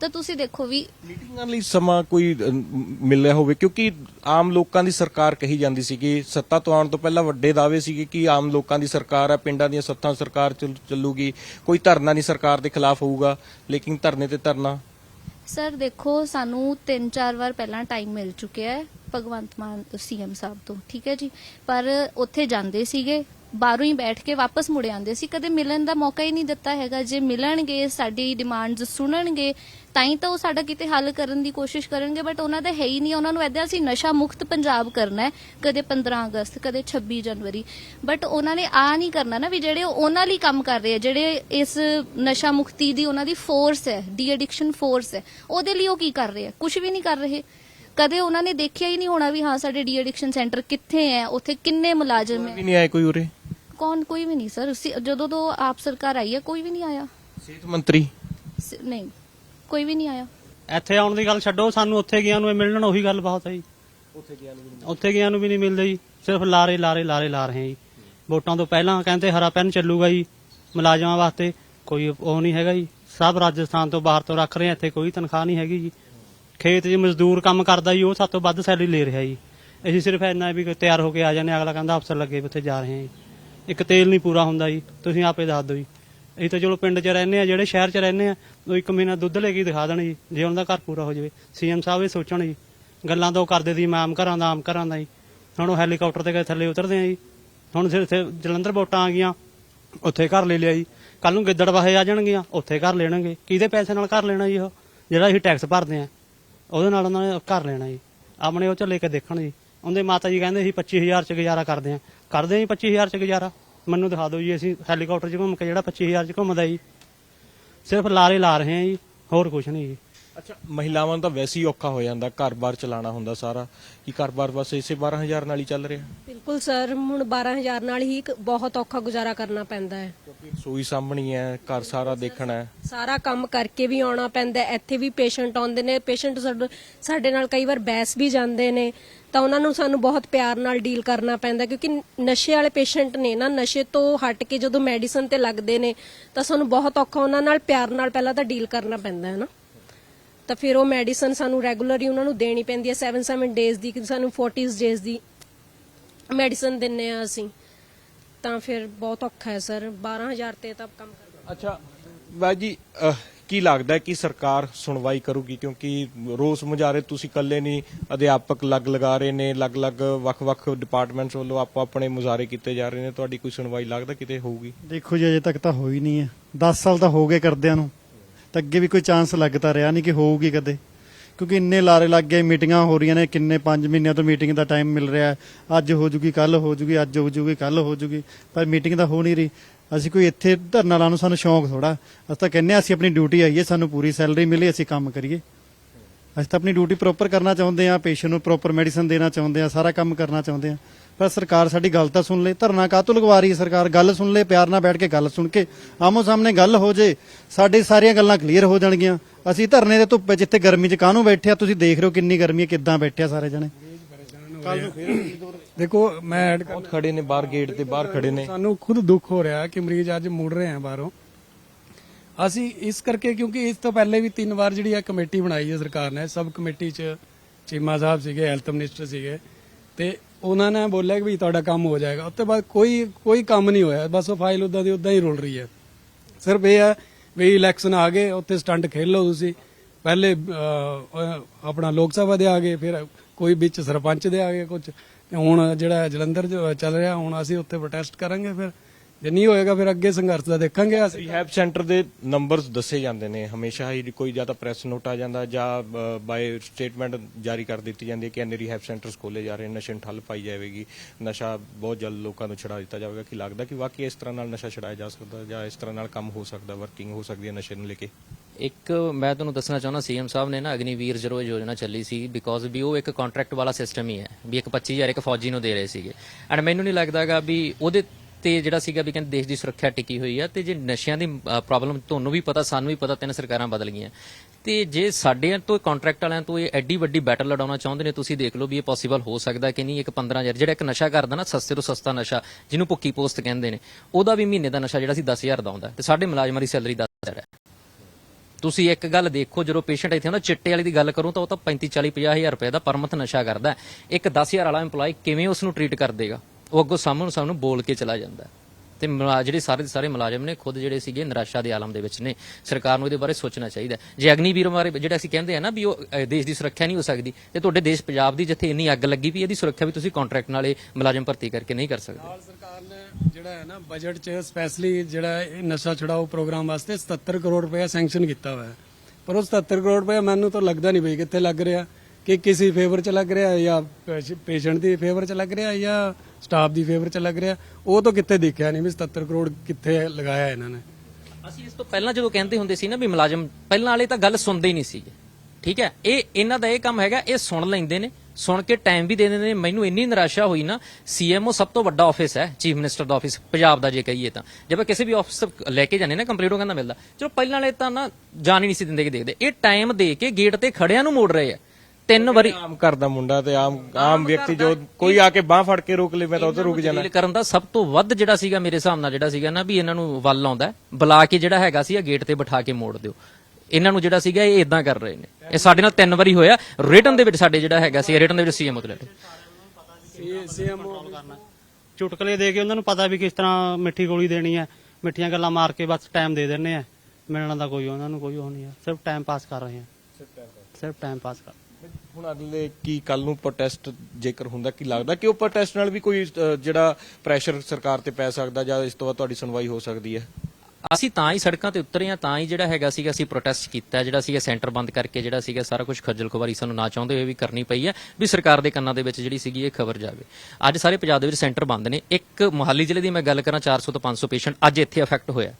ਤਾਂ ਤੁਸੀਂ ਦੇਖੋ ਵੀ ਮੀਟਿੰਗਾਂ ਲਈ ਸਮਾਂ ਕੋਈ ਅ, ਮਿਲਿਆ ਹੋਵੇ? ਕਿਉਂਕਿ ਆਮ ਲੋਕਾਂ ਦੀ ਸਰਕਾਰ ਕਹੀ ਜਾਂਦੀ ਸੀ ਕਿ ਸੱਤਾ ਤੋਂ ਆਉਣ ਤੋਂ ਪਹਿਲਾਂ ਵੱਡੇ ਦਾਅਵੇ ਸੀਗੇ ਕਿ ਆਮ ਲੋਕਾਂ ਦੀ ਸਰਕਾਰ ਹੈ ਪਿੰਡਾਂ ਦੀਆਂ ਸੱਤਾਂ ਸਰਕਾਰ ਚੱਲ- ਚੱਲੂਗੀ। ਕੋਈ ਧਰਨਾ ਨਹੀਂ ਸਰਕਾਰ ਦੇ ਖਿਲਾਫ ਹੋਊਗਾ ਲੇਕਿਨ ਧਰਨੇ ਤੇ ਧਰਨਾ ਸਰ ਦੇਖੋ, ਸਾਨੂੰ 3-4 ਵਾਰ ਪਹਿਲਾਂ ਟਾਈਮ ਮਿਲ ਚੁੱਕਿਆ ਹੈ ਭਗਵੰਤ ਮਾਨ ਸੀਐਮ ਸਾਹਿਬ ਤੋਂ, ਠੀਕ ਹੈ ਜੀ? ਪਰ ਉੱਥੇ ਜਾਂਦੇ ਸੀਗੇ ਬਾਹਰੋਂ ਹੀ ਬੈਠ ਕੇ ਵਾਪਸ ਮੁੜ ਆਉਂਦੇ ਸੀ। ਕਦੇ ਮਿਲਣ ਦਾ ਮੌਕਾ ਹੀ ਨਹੀਂ ਦਿੱਤਾ ਹੈਗਾ। ਜੇ ਮਿਲਣਗੇ, ਸਾਡੀ ਡਿਮਾਂਡਸ ਸੁਣਨਗੇ, ਤਾਂ ਹੀ ਤਾਂ ਉਹ ਸਾਡਾ ਕਿਤੇ ਹੱਲ ਕਰਨ ਦੀ ਕੋਸ਼ਿਸ਼ ਕਰਨਗੇ। ਬਟ ਉਹਨਾਂ ਦਾ ਹੈ ਹੀ ਨਹੀਂ। ਉਹਨਾਂ ਨੂੰ ਐਦਾਂ ਅਸੀਂ ਨਸ਼ਾ ਮੁਕਤ ਪੰਜਾਬ ਕਰਨਾ ਹੈ। ਕਦੇ 15 ਅਗਸਤ, ਕਦੇ 26 ਜਨਵਰੀ। ਬਟ ਉਹਨਾਂ ਨੇ ਆ ਨਹੀਂ ਕਰਨਾ ਨਾ ਵੀ ਜਿਹੜੇ ਉਹ ਉਹਨਾਂ ਲਈ ਕੰਮ ਕਰ ਰਹੇ ਆ। ਜਿਹੜੇ ਇਸ ਨਸ਼ਾ ਮੁਕਤੀ ਦੀ ਉਹਨਾਂ ਦੀ ਫੋਰਸ ਹੈ ਡੀ ਐਡਿਕਸ਼ਨ ਫੋਰਸ ਹੈ। ਉਹਦੇ ਲਈ ਉਹ ਕੀ ਕਰ ਰਹੇ ਆ? ਕੁਝ ਵੀ ਨਹੀਂ ਕਰ ਰਹੇ। ਕਦੇ ਉਹਨਾਂ ਨੇ ਦੇਖਿਆ ਹੀ ਨਹੀਂ ਹੋਣਾ ਵੀ ਹਾਂ ਸਾਡੇ ਡੀ ਐਡਿਕਸ਼ਨ ਸੈਂਟਰ ਕਿੱਥੇ ਹੈ ਉੱਥੇ ਕਿੰਨੇ ਮੁਲਾਜ਼ਮ ਵੀ ਹੈ। ਨਹੀਂ ਆਏ ਕੋਈ ਉਰੇ? ਕੌਣ? ਕੋਈ ਵੀ ਨਹੀਂ ਸਰ। ਜਦੋਂ ਤੋਂ ਆਪ ਸਰਕਾਰ ਆਈ ਹੈ ਕੋਈ ਵੀ ਨਹੀਂ ਆਇਆ। ਸਿਹਤ ਮੰਤਰੀ? ਸ- ਨਹੀਂ ਕੋਈ ਵੀ ਨਹੀਂ ਆਇਆ। ਇੱਥੇ ਆਉਣ ਦੀ ਗੱਲ ਛੱਡੋ ਸਾਨੂੰ ਉੱਥੇ ਗਿਆ ਨੂੰ ਇਹ ਮਿਲਣ ਉਹੀ ਗੱਲ ਬਹੁਤ ਹੈ ਜੀ। ਉੱਥੇ ਗਿਆ ਨੂੰ ਵੀ ਨਹੀਂ ਮਿਲਦਾ। ਜੀ। ਸਿਰਫ ਲਾਰੇ ਲਾਰੇ ਲਾਰੇ ਲਾ ਰਹੇ ਜੀ। ਵੋਟਾਂ ਤੋਂ ਪਹਿਲਾਂ ਕਹਿੰਦੇ ਹਰਾ ਪੈਨ ਚੱਲੂਗਾ ਜੀ ਮੁਲਾਜ਼ਮਾਂ ਵਾਸਤੇ। ਕੋਈ ਉਹ ਨਹੀਂ ਹੈਗਾ ਜੀ। ਸਭ ਰਾਜਸਥਾਨ ਤੋਂ ਬਾਹਰ ਤੋਂ ਰੱਖ ਰਹੇ ਆ ਇੱਥੇ ਕੋਈ ਤਨਖਾਹ ਨਹੀਂ ਹੈਗੀ ਜੀ। ਖੇਤ 'ਚ ਮਜ਼ਦੂਰ ਕੰਮ ਕਰਦਾ ਜੀ, ਉਹ ਸਾਡੇ ਤੋਂ ਵੱਧ ਸੈਲਰੀ ਲੈ ਰਿਹਾ ਜੀ। ਅਸੀਂ ਸਿਰਫ ਇੰਨਾ ਵੀ ਤਿਆਰ ਹੋ ਕੇ ਆ ਜਾਂਦੇ ਹਾਂ, ਅਗਲਾ ਕਹਿੰਦਾ ਅਫਸਰ ਲੱਗੇ ਵੀ ਉੱਥੇ ਜਾ ਰਹੇ ਹਾਂ ਜੀ। ਇੱਕ ਤੇਲ ਨਹੀਂ ਪੂਰਾ ਹੁੰਦਾ ਜੀ, ਤੁਸੀਂ ਆਪੇ ਦੱਸ ਦਿਓ ਜੀ। ਅਸੀਂ ਤਾਂ ਚਲੋ ਪਿੰਡ 'ਚ ਰਹਿੰਦੇ ਆ ਜਿਹੜੇ ਸ਼ਹਿਰ 'ਚ ਰਹਿੰਦੇ ਆ ਉਹ ਇੱਕ ਮਹੀਨਾ ਦੁੱਧ ਲੈ ਕੇ ਹੀ ਦਿਖਾ ਦੇਣ ਜੀ, ਜੇ ਉਹਨਾਂ ਦਾ ਘਰ ਪੂਰਾ ਹੋ ਜਾਵੇ। ਸੀਐਮ ਸਾਹਿਬ ਇਹ ਸੋਚਣ ਜੀ, ਗੱਲਾਂ ਤਾਂ ਉਹ ਕਰਦੇ ਸੀ, ਮੈਂ ਆਮ ਘਰਾਂ ਦਾ, ਆਮ ਘਰਾਂ ਦਾ ਜੀ। ਹੁਣ ਉਹ ਹੈਲੀਕਾਪਟਰ ਤੇ ਗਏ, ਥੱਲੇ ਉਤਰਦੇ ਆ ਜੀ। ਹੁਣ ਸਿਰ ਇੱਥੇ ਜਲੰਧਰ ਵੋਟਾਂ ਆ ਗਈਆਂ, ਉੱਥੇ ਘਰ ਲੈ ਲਿਆ ਜੀ। ਕੱਲ ਨੂੰ ਗਿੱਦੜ ਗਿੱਦੜਵਾਹੇ ਆ ਜਾਣਗੀਆਂ, ਉੱਥੇ ਘਰ ਲੈਣਗੇ। ਕਿਹਦੇ ਪੈਸੇ ਨਾਲ ਘਰ ਲੈਣਾ ਜੀ ਉਹ? ਜਿਹੜਾ ਅਸੀਂ ਟੈਕਸ ਭਰਦੇ ਆ ਉਹਦੇ ਨਾਲ ਉਹਨਾਂ ਨੇ ਘਰ ਲੈਣਾ ਜੀ। ਆਪਣੇ ਉਹ ਚ ਲੈ ਕੇ ਦੇਖਣ ਜੀ। ਉਹਦੇ ਮਾਤਾ ਜੀ ਕਹਿੰਦੇ ਸੀ 25000 ਚ ਗੁਜ਼ਾਰਾ ਕਰਦੇ ਆ ਕਰਦੇ ਆ ਜੀ 25000 ਚ ਗੁਜ਼ਾਰਾ? ਮੈਨੂੰ ਦਿਖਾ ਦਿਓ ਜੀ, ਅਸੀਂ ਹੈਲੀਕਾਪਟਰ 'ਚ ਘੁੰਮ ਕੇ ਜਿਹੜਾ 25000 ਚ ਘੁੰਮਦਾ ਜੀ। ਸਿਰਫ ਲਾਰੇ ਲਾ ਰਹੇ ਆ ਜੀ, ਹੋਰ ਕੁਝ ਨਹੀਂ ਜੀ। ਅੱਛਾ ਮਹਿਲਾਵਾਂ ਨੂੰ ਤਾਂ ਵੈਸੇ ਹੀ ਔਖਾ ਹੋ ਜਾਂਦਾ ਘਰ-ਬਾਰ ਚਲਾਉਣਾ ਹੁੰਦਾ ਸਾਰਾ ਕੀ ਘਰ-ਬਾਰ ਬਸ ਇਸੇ 12000 ਨਾਲ ਹੀ ਚੱਲ ਰਿਹਾ। ਬਿਲਕੁਲ ਸਰ ਹੁਣ 12000 ਨਾਲ ਹੀ ਇੱਕ ਬਹੁਤ ਔਖਾ ਗੁਜ਼ਾਰਾ ਕਰਨਾ ਪੈਂਦਾ ਹੈ। ਕਿਉਂਕਿ ਰਸੋਈ ਸਾਹਮਣੀ ਹੈ ਘਰ ਸਾਰਾ ਦੇਖਣਾ ਹੈ। ਸਾਰਾ ਕੰਮ ਕਰਕੇ ਵੀ ਆਉਣਾ ਪੈਂਦਾ ਹੈ। ਇੱਥੇ ਵੀ ਪੇਸ਼ੈਂਟ ਆਉਂਦੇ ਨੇ ਪੇਸ਼ੈਂਟ ਸਾਡੇ ਨਾਲ ਕਈ ਵਾਰ ਬੈਸ ਵੀ ਜਾਂਦੇ ਨੇ ਤਾਂ ਉਹਨਾਂ ਨੂੰ ਸਾਨੂੰ ਬਹੁਤ ਪਿਆਰ ਨਾਲ ਡੀਲ ਕਰਨਾ ਪੈਂਦਾ ਕਿਉਂਕਿ ਨਸ਼ੇ ਵਾਲੇ ਪੇਸ਼ੈਂਟ ਨੇ ਨਾ ਨਸ਼ੇ ਤੋਂ ਹਟ ਕੇ ਜਦੋਂ ਮੈਡੀਸਨ ਤੇ ਲੱਗਦੇ ਨੇ ਤਾਂ ਸਾਨੂੰ ਬਹੁਤ ਔਖਾ ਉਹਨਾਂ ਨਾਲ ਪਿਆਰ ਨਾਲ ਪਹਿਲਾਂ ਤਾਂ ਡੀਲ ਕਰਨਾ ਪੈਂਦਾ ਹੈ ਨਾ। ਤਾਂ ਫਿਰ ਉਹ ਮੈਡੀਸਨ ਸਾਨੂੰ ਰੈਗੂਲਰਲੀ ਉਹਨਾਂ ਨੂੰ ਦੇਣੀ ਪੈਂਦੀ ਹੈ 7-7 ਡੇਜ਼ ਦੀ ਕਿ ਸਾਨੂੰ 40 ਡੇਜ਼ ਦੀ ਮੈਡੀਸਨ ਦਿੰਨੇ ਆ ਅਸੀਂ। ਤਾਂ ਫਿਰ ਬਹੁਤ ਔਖਾ ਹੈ ਸਰ 12000 ਤੇ ਤਾਂ ਕੰਮ ਕਰ ਅੱਛਾ ਬਾਈ ਜੀ ਅਹ, ਕੀ ਲੱਗਦਾ ਹੈ ਕਿ ਸਰਕਾਰ ਸੁਣਵਾਈ ਕਰੂਗੀ? ਕਿਉਂਕਿ ਰੋਸ ਮੁਜ਼ਾਹਰੇ ਤੁਸੀਂ ਇਕੱਲੇ ਨਹੀਂ ਅਧਿਆਪਕ ਲੱਗ ਲਗਾ ਰਹੇ ਨੇ ਅਲੱਗ-ਅਲੱਗ ਵੱਖ-ਵੱਖ ਡਿਪਾਰਟਮੈਂਟਸ ਵੱਲੋਂ ਆਪੋ ਆਪਣੇ ਮੁਜ਼ਾਹਰੇ ਕੀਤੇ ਜਾ ਰਹੇ ਨੇ। ਤੁਹਾਡੀ ਕੋਈ ਸੁਣਵਾਈ ਲੱਗਦਾ ਕਿਤੇ ਹੋਊਗੀ? ਦੇਖੋ ਜੀ ਅਜੇ ਤੱਕ ਤਾਂ ਹੋਈ ਨਹੀਂ ਹੈ। 10 ਸਾਲ ਤਾਂ ਹੋ ਗਏ ਕਰਦਿਆਂ ਨੂੰ। ਤਾਂ ਅੱਗੇ ਵੀ ਕੋਈ ਚਾਂਸ ਲੱਗਦਾ ਰਿਹਾ ਨਹੀਂ ਕਿ ਹੋਊਗੀ ਕਦੇ। ਕਿਉਂਕਿ ਇੰਨੇ ਲਾਰੇ ਲੱਗ ਗਏ, ਮੀਟਿੰਗਾਂ ਹੋ ਰਹੀਆਂ ਨੇ, ਕਿੰਨੇ 5 ਮਹੀਨਿਆਂ ਤੋਂ ਮੀਟਿੰਗ ਦਾ ਟਾਈਮ ਮਿਲ ਰਿਹਾ ਅੱਜ ਹੋ ਜੂਗੀ ਕੱਲ ਹੋ ਜੂਗੀ, ਅੱਜ ਹੋ ਜੂਗੀ ਕੱਲ ਹੋ ਜੂਗੀ, ਪਰ ਮੀਟਿੰਗ ਤਾਂ ਹੋ ਨਹੀਂ ਰਹੀ। ਅਸੀਂ ਕੋਈ ਇੱਥੇ ਧਰਨਾ ਲਾਉਣ ਨੂੰ ਸਾਨੂੰ ਸ਼ੌਂਕ ਥੋੜਾ ਅਸੀਂ ਤਾਂ ਕਹਿੰਦੇ ਹਾਂ, ਅਸੀਂ ਆਪਣੀ ਡਿਊਟੀ ਆਈਏ, ਸਾਨੂੰ ਪੂਰੀ ਸੈਲਰੀ ਮਿਲੇ, ਅਸੀਂ ਕੰਮ ਕਰੀਏ। ਅਸੀਂ ਤਾਂ ਆਪਣੀ ਡਿਊਟੀ ਪ੍ਰੋਪਰ ਕਰਨਾ ਚਾਹੁੰਦੇ ਹਾਂ ਪੇਸ਼ੈਂਟ ਨੂੰ ਪ੍ਰੋਪਰ ਮੈਡੀਸਨ ਦੇਣਾ ਚਾਹੁੰਦੇ ਹਾਂ, ਸਾਰਾ ਕੰਮ ਕਰਨਾ ਚਾਹੁੰਦੇ ਹਾਂ। ਪਰ ਸਰਕਾਰ ਸਾਡੀ ਗੱਲ ਤਾਂ ਸੁਣ ਲੇ ਧਰਨਾ ਕਾਹਤੋਂ ਲਗਵਾ ਰਹੀ ਹੈ ਸਰਕਾਰ? ਗੱਲ ਸੁਣ ਲੇ ਪਿਆਰ ਨਾਲ ਬੈਠ ਕੇ ਗੱਲ ਸੁਣ ਕੇ। ਆਮੋ ਸਾਹਮਣੇ ਗੱਲ ਹੋ ਜੇ ਸਾਡੀ ਸਾਰੀਆਂ ਗੱਲਾਂ ਕਲੀਅਰ ਹੋ ਜਾਣਗੀਆਂ। ਅਸੀਂ ਧਰਨੇ ਦੇ ਧੁੱਪੇ ਜਿੱਥੇ ਗਰਮੀ 'ਚ ਕਾਹਨੂੰ ਬੈਠੇ ਆ? ਤੁਸੀਂ ਦੇਖ ਰਹੇ ਹੋ ਕਿੰਨੀ ਗਰਮੀ ਹੈ ਕਿੱਦਾਂ ਬੈਠੇ ਆ ਸਾਰੇ ਜਣੇ। ਦੇਖੋ ਮੈਂ ਐਡ ਬਹੁਤ ਖੜੇ ਨੇ ਬਾਹਰ ਗੇਟ ਤੇ ਬਾਹਰ ਖੜੇ ਨੇ। ਸਾਨੂੰ ਖੁਦ ਦੁੱਖ ਹੋ ਰਿਹਾ ਕਿ ਮਰੀਜ਼ ਅੱਜ ਮੁੜ ਰਹੇ ਆ ਬਾਹਰੋਂ। ਅਸੀਂ ਇਸ ਕਰਕੇ ਕਿਉਂਕਿ ਇਸ ਤੋਂ ਪਹਿਲੇ ਵੀ ਤਿੰਨ ਵਾਰ ਜਿਹੜੀ ਇਹ ਕਮੇਟੀ ਬਣਾਈ ਹੈ ਸਰਕਾਰ ਨੇ ਸਬ ਕਮੇਟੀ 'ਚ ਚੀਮਾ ਸਾਹਿਬ ਸੀਗੇ ਹੈਲਥ ਮਿਨਿਸਟਰ ਸੀਗੇ। ਤੇ ਉਹਨਾਂ ਨੇ ਬੋਲਿਆ ਕਿ ਵੀ ਤੁਹਾਡਾ ਕੰਮ ਹੋ ਜਾਏਗਾ। ਉਸ ਤੋਂ ਬਾਅਦ ਕੋਈ ਕੋਈ ਕੰਮ ਨਹੀਂ ਹੋਇਆ। ਬਸ ਉਹ ਫਾਈਲ ਉਦਾਂ ਦੀ ਉਦਾਂ ਹੀ ਰੁਲ ਰਹੀ ਹੈ। ਸਿਰਫ ਇਹ ਹੈ ਵੀ ਇਲੈਕਸ਼ਨ ਆ ਗਏ, ਉੱਥੇ ਸਟੰਟ ਖੇਲ ਲਓ ਤੁਸੀਂ। ਪਹਿਲੇ ਆਪਣਾ ਲੋਕ ਸਭਾ ਦੇ ਆ ਗਏ, ਫਿਰ ਕੋਈ ਵਿੱਚ ਸਰਪੰਚ ਦੇ ਆ ਗਏ ਕੁਝ ਤੇ ਹੁਣ ਜਿਹੜਾ ਜਲੰਧਰ 'ਚ ਚੱਲ ਰਿਹਾ, ਹੁਣ ਅਸੀਂ ਉੱਥੇ ਪ੍ਰੋਟੈਸਟ ਕਰਾਂਗੇ ਫਿਰ। ਜੇ ਨਹੀਂ ਹੋਏਗਾ ਫਿਰ ਅੱਗੇ ਸੰਘਰਸ਼ ਦਾ ਦੇਖਾਂਗੇ। ਅਸੀਂ ਰਿਹੈਬ ਸੈਂਟਰ ਦੇ ਨੰਬਰਸ ਦੱਸੇ ਜਾਂਦੇ ਨੇ। ਹਮੇਸ਼ਾ ਹੀ ਕੋਈ ਜਾਂ ਤਾਂ ਪ੍ਰੈਸ ਨੋਟ ਆ ਜਾਂਦਾ ਜਾਂ ਬਾਈ ਸਟੇਟਮੈਂਟ ਜਾਰੀ ਕਰ ਦਿੱਤੀ ਜਾਂਦੀ ਹੈ ਕਿ ਇੰਨੇ ਰਿਹੈਬ ਸੈਂਟਰਸ ਖੋਲੇ ਜਾ ਰਹੇ ਨੇ ਨਸ਼ੇ ਨੂੰ ਠੱਲ ਪਾਈ ਜਾਵੇਗੀ। ਨਸ਼ਾ ਬਹੁਤ ਜਲਦ ਲੋਕਾਂ ਨੂੰ ਛੁਡਾ ਦਿੱਤਾ ਜਾਵੇਗਾ ਕਿ ਲੱਗਦਾ ਕਿ ਵਾਕਈ ਇਸ ਤਰ੍ਹਾਂ ਨਾਲ ਨਸ਼ਾ ਛੁਡਾਇਆ ਜਾ ਸਕਦਾ ਜਾਂ ਇਸ ਤਰ੍ਹਾਂ ਨਾਲ ਕੰਮ ਹੋ ਸਕਦਾ ਵਰਕਿੰਗ ਹੋ ਸਕਦੀ ਹੈ ਨਸ਼ੇ ਨੂੰ ਲੈ ਕੇ? ਇੱਕ ਮੈਂ ਤੁਹਾਨੂੰ ਦੱਸਣਾ ਚਾਹੁੰਦਾ ਸੀਐਮ ਸਾਹਿਬ ਨੇ ਨਾ ਅਗਨੀਵੀਰ ਜ਼ਰੋ ਯੋਜਨਾ ਚੱਲੀ ਸੀ ਬਿਕੋਜ਼ ਵੀ ਉਹ ਇੱਕ ਕੰਟਰੈਕਟ ਵਾਲਾ ਸਿਸਟਮ ਹੀ ਹੈ ਵੀ ਇੱਕ 25000 ਇੱਕ ਫੌਜੀ ਨੂੰ ਦੇ ਰਹੇ ਸੀਗੇ। ਐਂਡ ਮੈਨੂੰ ਨਹੀਂ ਲੱਗਦਾਗਾ ਵੀ ਉਹਦੇ ਤੇ ਜਿਹੜਾ ਸੀਗਾ ਵੀ ਕਹਿੰਦੇ ਦੇਸ਼ ਦੀ ਸੁਰੱਖਿਆ ਟਿਕੀ ਹੋਈ ਆ, ਤੇ ਜੇ ਨਸ਼ਿਆਂ ਦੀ ਪ੍ਰੋਬਲਮ ਤੁਹਾਨੂੰ ਵੀ ਪਤਾ, ਸਾਨੂੰ ਵੀ ਪਤਾ, ਤਿੰਨ ਸਰਕਾਰਾਂ ਬਦਲ ਗਈਆਂ। ਤੇ ਜੇ ਸਾਡੇ ਤੋਂ ਕੰਟਰੈਕਟ ਵਾਲਿਆਂ ਤੋਂ ਇਹ ਐਡੀ ਵੱਡੀ ਬੈਟਲ ਲੜਾਉਣਾ ਚਾਹੁੰਦੇ ਨੇ, ਤੁਸੀਂ ਦੇਖ ਲਓ ਵੀ ਇਹ ਪੋਸੀਬਲ ਹੋ ਸਕਦਾ ਕਿ ਨਹੀਂ, ਇੱਕ 15000 ਜਿਹੜਾ ਇੱਕ ਨਸ਼ਾ ਕਰਦਾ ਨਾ, ਸਸਤੇ ਤੋਂ ਸਸਤਾ ਨਸ਼ਾ, ਜਿਹਨੂੰ ਭੁੱਕੀ ਪੋਸਟ ਕਹਿੰਦੇ ਨੇ, ਉਹਦਾ ਵੀ ਮਹੀਨੇ ਦਾ ਨਸ਼ਾ ਜਿਹੜਾ ਸੀ 10000 ਦਾ ਆਉਂਦਾ, ਤੇ ਸਾਡੇ ਮੁਲਾਜ਼ਮਾਂ ਦੀ ਸੈਲਰੀ 10000 ਹੈ। ਤੁਸੀਂ ਇੱਕ ਗੱਲ ਦੇਖੋ, ਜਦੋਂ ਪੇਸ਼ੈਂਟ ਇੱਥੇ ਆਉਂਦਾ, ਚਿੱਟੇ ਵਾਲੀ ਦੀ ਗੱਲ ਕਰੂੰ ਤਾਂ ਉਹ ਤਾਂ 35 40 50 ਹਜ਼ਾਰ ਰੁਪਏ ਦਾ ਪਰਮਤ ਨਸ਼ਾ ਕਰਦਾ ਹੈ। ਇੱਕ 10000 ਵਾਲਾ EMPLOYE ਕਿਵੇਂ ਉਸ ਨੂੰ ਟ੍ਰੀਟ ਕਰ ਦੇਗਾ? ਉਹ ਅੱਗੋਂ ਸਾਹਮਣੇ ਸਾਹਮਣੇ ਬੋਲ ਕੇ ਚਲਾ ਜਾਂਦਾ ਹੈ। ਤੇ ਜਿਹੜੇ ਸਾਰੇ ਦੇ ਸਾਰੇ ਮੁਲਾਜ਼ਮ ਨੇ ਖੁਦ ਜਿਹੜੇ ਸੀਗੇ ਨਿਰਾਸ਼ਾ ਦੇ ਆਲਮ ਦੇ ਵਿੱਚ ਨੇ। ਸਰਕਾਰ ਨੂੰ ਇਹਦੇ ਬਾਰੇ ਸੋਚਣਾ ਚਾਹੀਦਾ ਜੇ ਅਗਨੀਵੀਰ ਬਾਰੇ ਜਿਹੜਾ ਅਸੀਂ ਕਹਿੰਦੇ ਆ ਨਾ ਵੀ ਉਹ ਦੇਸ਼ ਦੀ ਸੁਰੱਖਿਆ ਨਹੀਂ ਹੋ ਸਕਦੀ, ਤੇ ਤੁਹਾਡੇ ਦੇਸ਼ ਪੰਜਾਬ ਦੀ ਜਿੱਥੇ ਇੰਨੀ ਅੱਗ ਲੱਗੀ ਵੀ ਇਹਦੀ ਸੁਰੱਖਿਆ ਵੀ ਤੁਸੀਂ ਕੰਟਰੈਕਟ ਨਾਲੇ ਮੁਲਾਜ਼ਮ ਭਰਤੀ ਕਰਕੇ ਨਹੀਂ ਕਰ ਸਕਦੇ। ਨਾਲ ਸਰਕਾਰ ਨੇ ਜਿਹੜਾ ਹੈ ਨਾ ਬਜਟ 'ਚ ਸਪੈਸ਼ਲੀ ਜਿਹੜਾ ਇਹ ਨਸ਼ਾ ਛੁਡਾਓ ਪ੍ਰੋਗਰਾਮ ਵਾਸਤੇ 77 ਕਰੋੜ ਰੁਪਏ ਸੈਂਕਸ਼ਨ ਕੀਤਾ ਹੋਇਆ ਪਰ ਉਹ 77 ਕਰੋੜ ਰੁਪਏ ਮੈਨੂੰ ਤਾਂ ਲੱਗਦਾ ਨਹੀਂ ਬਈ ਕਿੱਥੇ ਲੱਗ ਰਿਹਾ। ਕਿ ਕਿਸੇ ਫੇਵਰ 'ਚ ਲੱਗ ਰਿਹਾ ਜਾਂ ਪੇਸ਼ੈਂਟ ਦੀ ਫੇਵਰ 'ਚ ਲੱਗ ਰਿਹਾ ਜਾਂ ਸਟਾਫ ਦੀ ਫੇਵਰ 'ਚ ਲੱਗ ਰਿਹਾ? ਉਹ ਤਾਂ ਕਿੱਥੇ ਦੇਖਿਆ ਨਹੀਂ ਵੀ 77 ਕਰੋੜ ਕਿੱਥੇ ਲਗਾਇਆ ਇਹਨਾਂ ਨੇ। ਅਸੀਂ ਇਸ ਤੋਂ ਪਹਿਲਾਂ ਜਦੋਂ ਕਹਿੰਦੇ ਹੁੰਦੇ ਸੀ ਨਾ ਵੀ ਮੁਲਾਜ਼ਮ, ਪਹਿਲਾਂ ਵਾਲੇ ਤਾਂ ਗੱਲ ਸੁਣਦੇ ਹੀ ਨਹੀਂ ਸੀਗੇ। ਠੀਕ ਹੈ? ਇਹ ਇਹਨਾਂ ਦਾ ਇਹ ਕੰਮ ਹੈਗਾ, ਇਹ ਸੁਣ ਲੈਂਦੇ ਨੇ, ਸੁਣ ਕੇ ਟਾਈਮ ਵੀ ਦੇ ਦਿੰਦੇ ਨੇ। ਮੈਨੂੰ ਇੰਨੀ ਨਿਰਾਸ਼ਾ ਹੋਈ ਨਾ ਸੀਐਮਓ ਸਭ ਤੋਂ ਵੱਡਾ ਆਫਿਸ ਹੈ ਚੀਫ ਮਿਨਿਸਟਰ ਦਾ ਆਫਿਸ ਪੰਜਾਬ ਦਾ ਜੇ ਕਹੀਏ ਤਾਂ। ਜੇ ਆਪਾਂ ਕਿਸੇ ਵੀ ਆਫਿਸ ਲੈ ਕੇ ਜਾਂਦੇ ਨਾ ਕੰਪਲੀਟ ਉਹ ਕਹਿੰਦਾ ਮਿਲਦਾ। ਚਲੋ, ਪਹਿਲਾਂ ਵਾਲੇ ਤਾਂ ਨਾ ਜਾਣ ਹੀ ਨਹੀਂ ਸੀ ਦਿੰਦੇ ਕਿ ਦੇਖਦੇ। ਇਹ ਟਾਈਮ ਦੇ ਕੇ ਗੇਟ ਤੇ ਖੜਿਆਂ ਨੂੰ ਮੋੜ ਰਹੇ ਆ। ਤਿੰਨ ਵਾਰੀ ਆਮ ਘਰ ਦਾ ਮੁੰਡਾ ਤੇ ਆਮ ਆਮ ਵਿਅਕਤੀ ਜੋ ਕੋਈ ਆ ਕੇ ਬਾਹ ਫੜ ਕੇ ਰੋਕ ਲੇ ਮੈਂ ਤਾਂ ਉਧਰ ਰੁਕ ਜਾਣਾ। ਕਰਨ ਦਾ ਸਭ ਤੋਂ ਵੱਧ ਜਿਹੜਾ ਸੀਗਾ ਮੇਰੇ ਹਿਸਾਬ ਨਾਲ ਜਿਹੜਾ ਸੀਗਾ ਨਾ ਵੀ ਇਹਨਾਂ ਨੂੰ ਵੱਲ ਆਉਂਦਾ। ਬੁਲਾ ਕੇ ਜਿਹੜਾ ਹੈਗਾ ਸੀ ਗੇਟ ਤੇ ਬਿਠਾ ਕੇ ਮੋੜ ਦਿਓ। ਇਹਨਾਂ ਨੂੰ ਜਿਹੜਾ ਸੀਗਾ ਇਹ ਇਦਾਂ ਕਰ ਰਹੇ ਨੇ। ਇਹ ਸਾਡੇ ਨਾਲ ਤਿੰਨ ਵਾਰੀ ਹੋਇਆ। ਰਿਟਨ ਦੇ ਵਿੱਚ ਸਾਡੇ ਜਿਹੜਾ ਹੈਗਾ ਸੀ ਰਿਟਨ ਦੇ ਵਿੱਚ ਸੀਐਮ ਉਤਲੇ ਚੁਟਕਲੇ ਦੇ ਕੇ ਉਹਨਾਂ ਨੂੰ ਪਤਾ ਵੀ ਕਿਸ ਤਰ੍ਹਾਂ ਮਿੱਠੀ ਗੋਲੀ ਦੇਣੀ ਹੈ। ਮਿੱਠੀਆਂ ਗੱਲਾਂ ਮਾਰ ਕੇ ਬਸ ਟਾਈਮ ਦੇ ਦਿੰਨੇ ਆ। ਮਿਲਣ ਦਾ ਕੋਈ ਉਹਨਾਂ ਨੂੰ ਕੋਈ ਉਹ ਨਹੀਂ ਹੈ। ਸਿਰਫ ਟਾਈਮ ਪਾਸ ਕਰ ਰਹੇ ਆ। ਸਿਰਫ ਟਾਈਮ ਪਾਸ ਕਰ। ਹੁਣ ਅਗਲੇ ਕੀ ਕੱਲ ਨੂੰ ਪ੍ਰੋਟੈਸਟ ਜੇਕਰ ਹੁੰਦਾ ਕੀ ਲੱਗਦਾ? ਕਿ ਉਹ ਪ੍ਰੋਟੈਸਟ ਨਾਲ ਵੀ ਕੋਈ ਅ, ਜਿਹੜਾ ਪ੍ਰੈਸ਼ਰ ਸਰਕਾਰ ਤੇ ਪੈ ਸਕਦਾ ਜਾਂ ਇਸ ਤੋਂ ਬਾਅਦ ਤੁਹਾਡੀ ਸੁਣਵਾਈ ਹੋ ਸਕਦੀ ਹੈ? ਅਸੀਂ ਤਾਂ ਹੀ ਸੜਕਾਂ ਤੇ ਉਤਰੇ ਆ ਤਾਂ ਹੀ ਜਿਹੜਾ ਹੈਗਾ ਸੀਗਾ ਅਸੀਂ ਪ੍ਰੋਟੈਸਟ ਕੀਤਾ ਜਿਹੜਾ ਸੀਗਾ ਸੈਂਟਰ ਬੰਦ ਕਰਕੇ ਜਿਹੜਾ ਸੀਗਾ ਸਾਰਾ ਕੁਝ ਖੱਜਲ ਖੁਆਰੀ ਸਾਨੂੰ ਨਾ ਚਾਹੁੰਦੇ ਹੋਏ ਵੀ ਕਰਨੀ ਪਈ ਹੈ ਵੀ ਸਰਕਾਰ ਦੇ ਕੰਨਾਂ ਦੇ ਵਿੱਚ ਜਿਹੜੀ ਸੀਗੀ ਇਹ ਖਬਰ ਜਾਵੇ। ਅੱਜ ਸਾਰੇ ਪੰਜਾਬ ਦੇ ਵਿੱਚ ਸੈਂਟਰ ਬੰਦ ਨੇ। ਇੱਕ ਮੋਹਾਲੀ ਜ਼ਿਲ੍ਹੇ ਦੀ ਮੈਂ ਗੱਲ ਕਰਾਂ 400 ਤੋਂ 500 ਪੇਸ਼ੈਂਟ ਅੱਜ ਇੱਥੇ ਅਫੈਕਟ ਹੋਇਆ।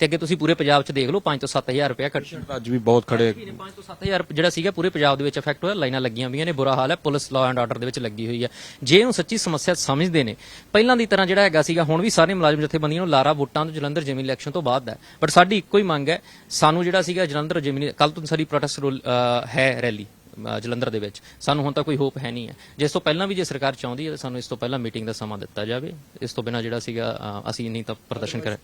ਤੇ ਅੱਗੇ ਤੁਸੀਂ ਪੂਰੇ ਪੰਜਾਬ 'ਚ ਦੇਖ ਲਓ 5 ਤੋਂ 7000 ਰੁਪਏ ਖਰਚ ਅੱਜ ਵੀ ਬਹੁਤ ਖੜੇ 5 ਤੋਂ 7000 ਜਿਹੜਾ ਸੀਗਾ ਪੂਰੇ ਪੰਜਾਬ ਦੇ ਵਿੱਚ ਇਫੈਕਟ ਹੋਇਆ ਲਾਈਨਾਂ ਲੱਗੀਆਂ ਹੋਈਆਂ ਨੇ ਬੁਰਾ ਹਾਲ ਹੈ ਪੁਲਿਸ ਲਾਅ ਐਂਡ ਆਰਡਰ ਦੇ ਵਿੱਚ ਲੱਗੀ ਹੋਈ ਹੈ। ਜੇ ਉਹ ਸੱਚੀ ਸਮੱਸਿਆ ਸਮਝਦੇ ਨੇ ਪਹਿਲਾਂ ਦੀ ਤਰ੍ਹਾਂ ਜਿਹੜਾ ਹੈਗਾ ਸੀਗਾ ਹੁਣ ਵੀ ਸਾਰੇ ਮੁਲਾਜ਼ਮ ਜਥੇਬੰਦੀਆਂ ਨੂੰ ਲਾਰਾ ਵੋਟਾਂ ਤੋਂ ਜਲੰਧਰ ਜ਼ਮੀਨ ਇਲੈਕਸ਼ਨ ਤੋਂ ਬਾਅਦ ਹੈ। ਬਟ ਸਾਡੀ ਇੱਕੋ ਹੀ ਮੰਗ ਹੈ ਸਾਨੂੰ ਜਿਹੜਾ ਸੀਗਾ ਜਲੰਧਰ ਜ਼ਮੀਨ ਕੱਲ ਤੋਂ ਸਾਡੀ ਪ੍ਰੋਟੈਸਟ ਹੈ ਰੈਲੀ ਜਲੰਧਰ ਦੇ ਵਿੱਚ। ਸਾਨੂੰ ਹੁਣ ਤਾਂ ਕੋਈ ਹੋਪ ਹੈ ਨਹੀਂ ਹੈ। ਜਿਸ ਤੋਂ ਪਹਿਲਾਂ ਵੀ ਜੇ ਸਰਕਾਰ ਚਾਹੁੰਦੀ ਹੈ ਤਾਂ ਸਾਨੂੰ ਇਸ ਤੋਂ ਪਹਿਲਾਂ ਮੀਟਿੰਗ ਦਾ ਸਮਾਂ ਦਿੱਤਾ ਜਾਵੇ। ਇਸ ਤੋਂ ਬਿਨਾਂ ਜਿਹੜਾ ਸੀਗਾ ਅ, ਅਸੀਂ ਨਹੀਂ ਤਾਂ ਪ੍ਰਦਰਸ਼ਨ ਕਰ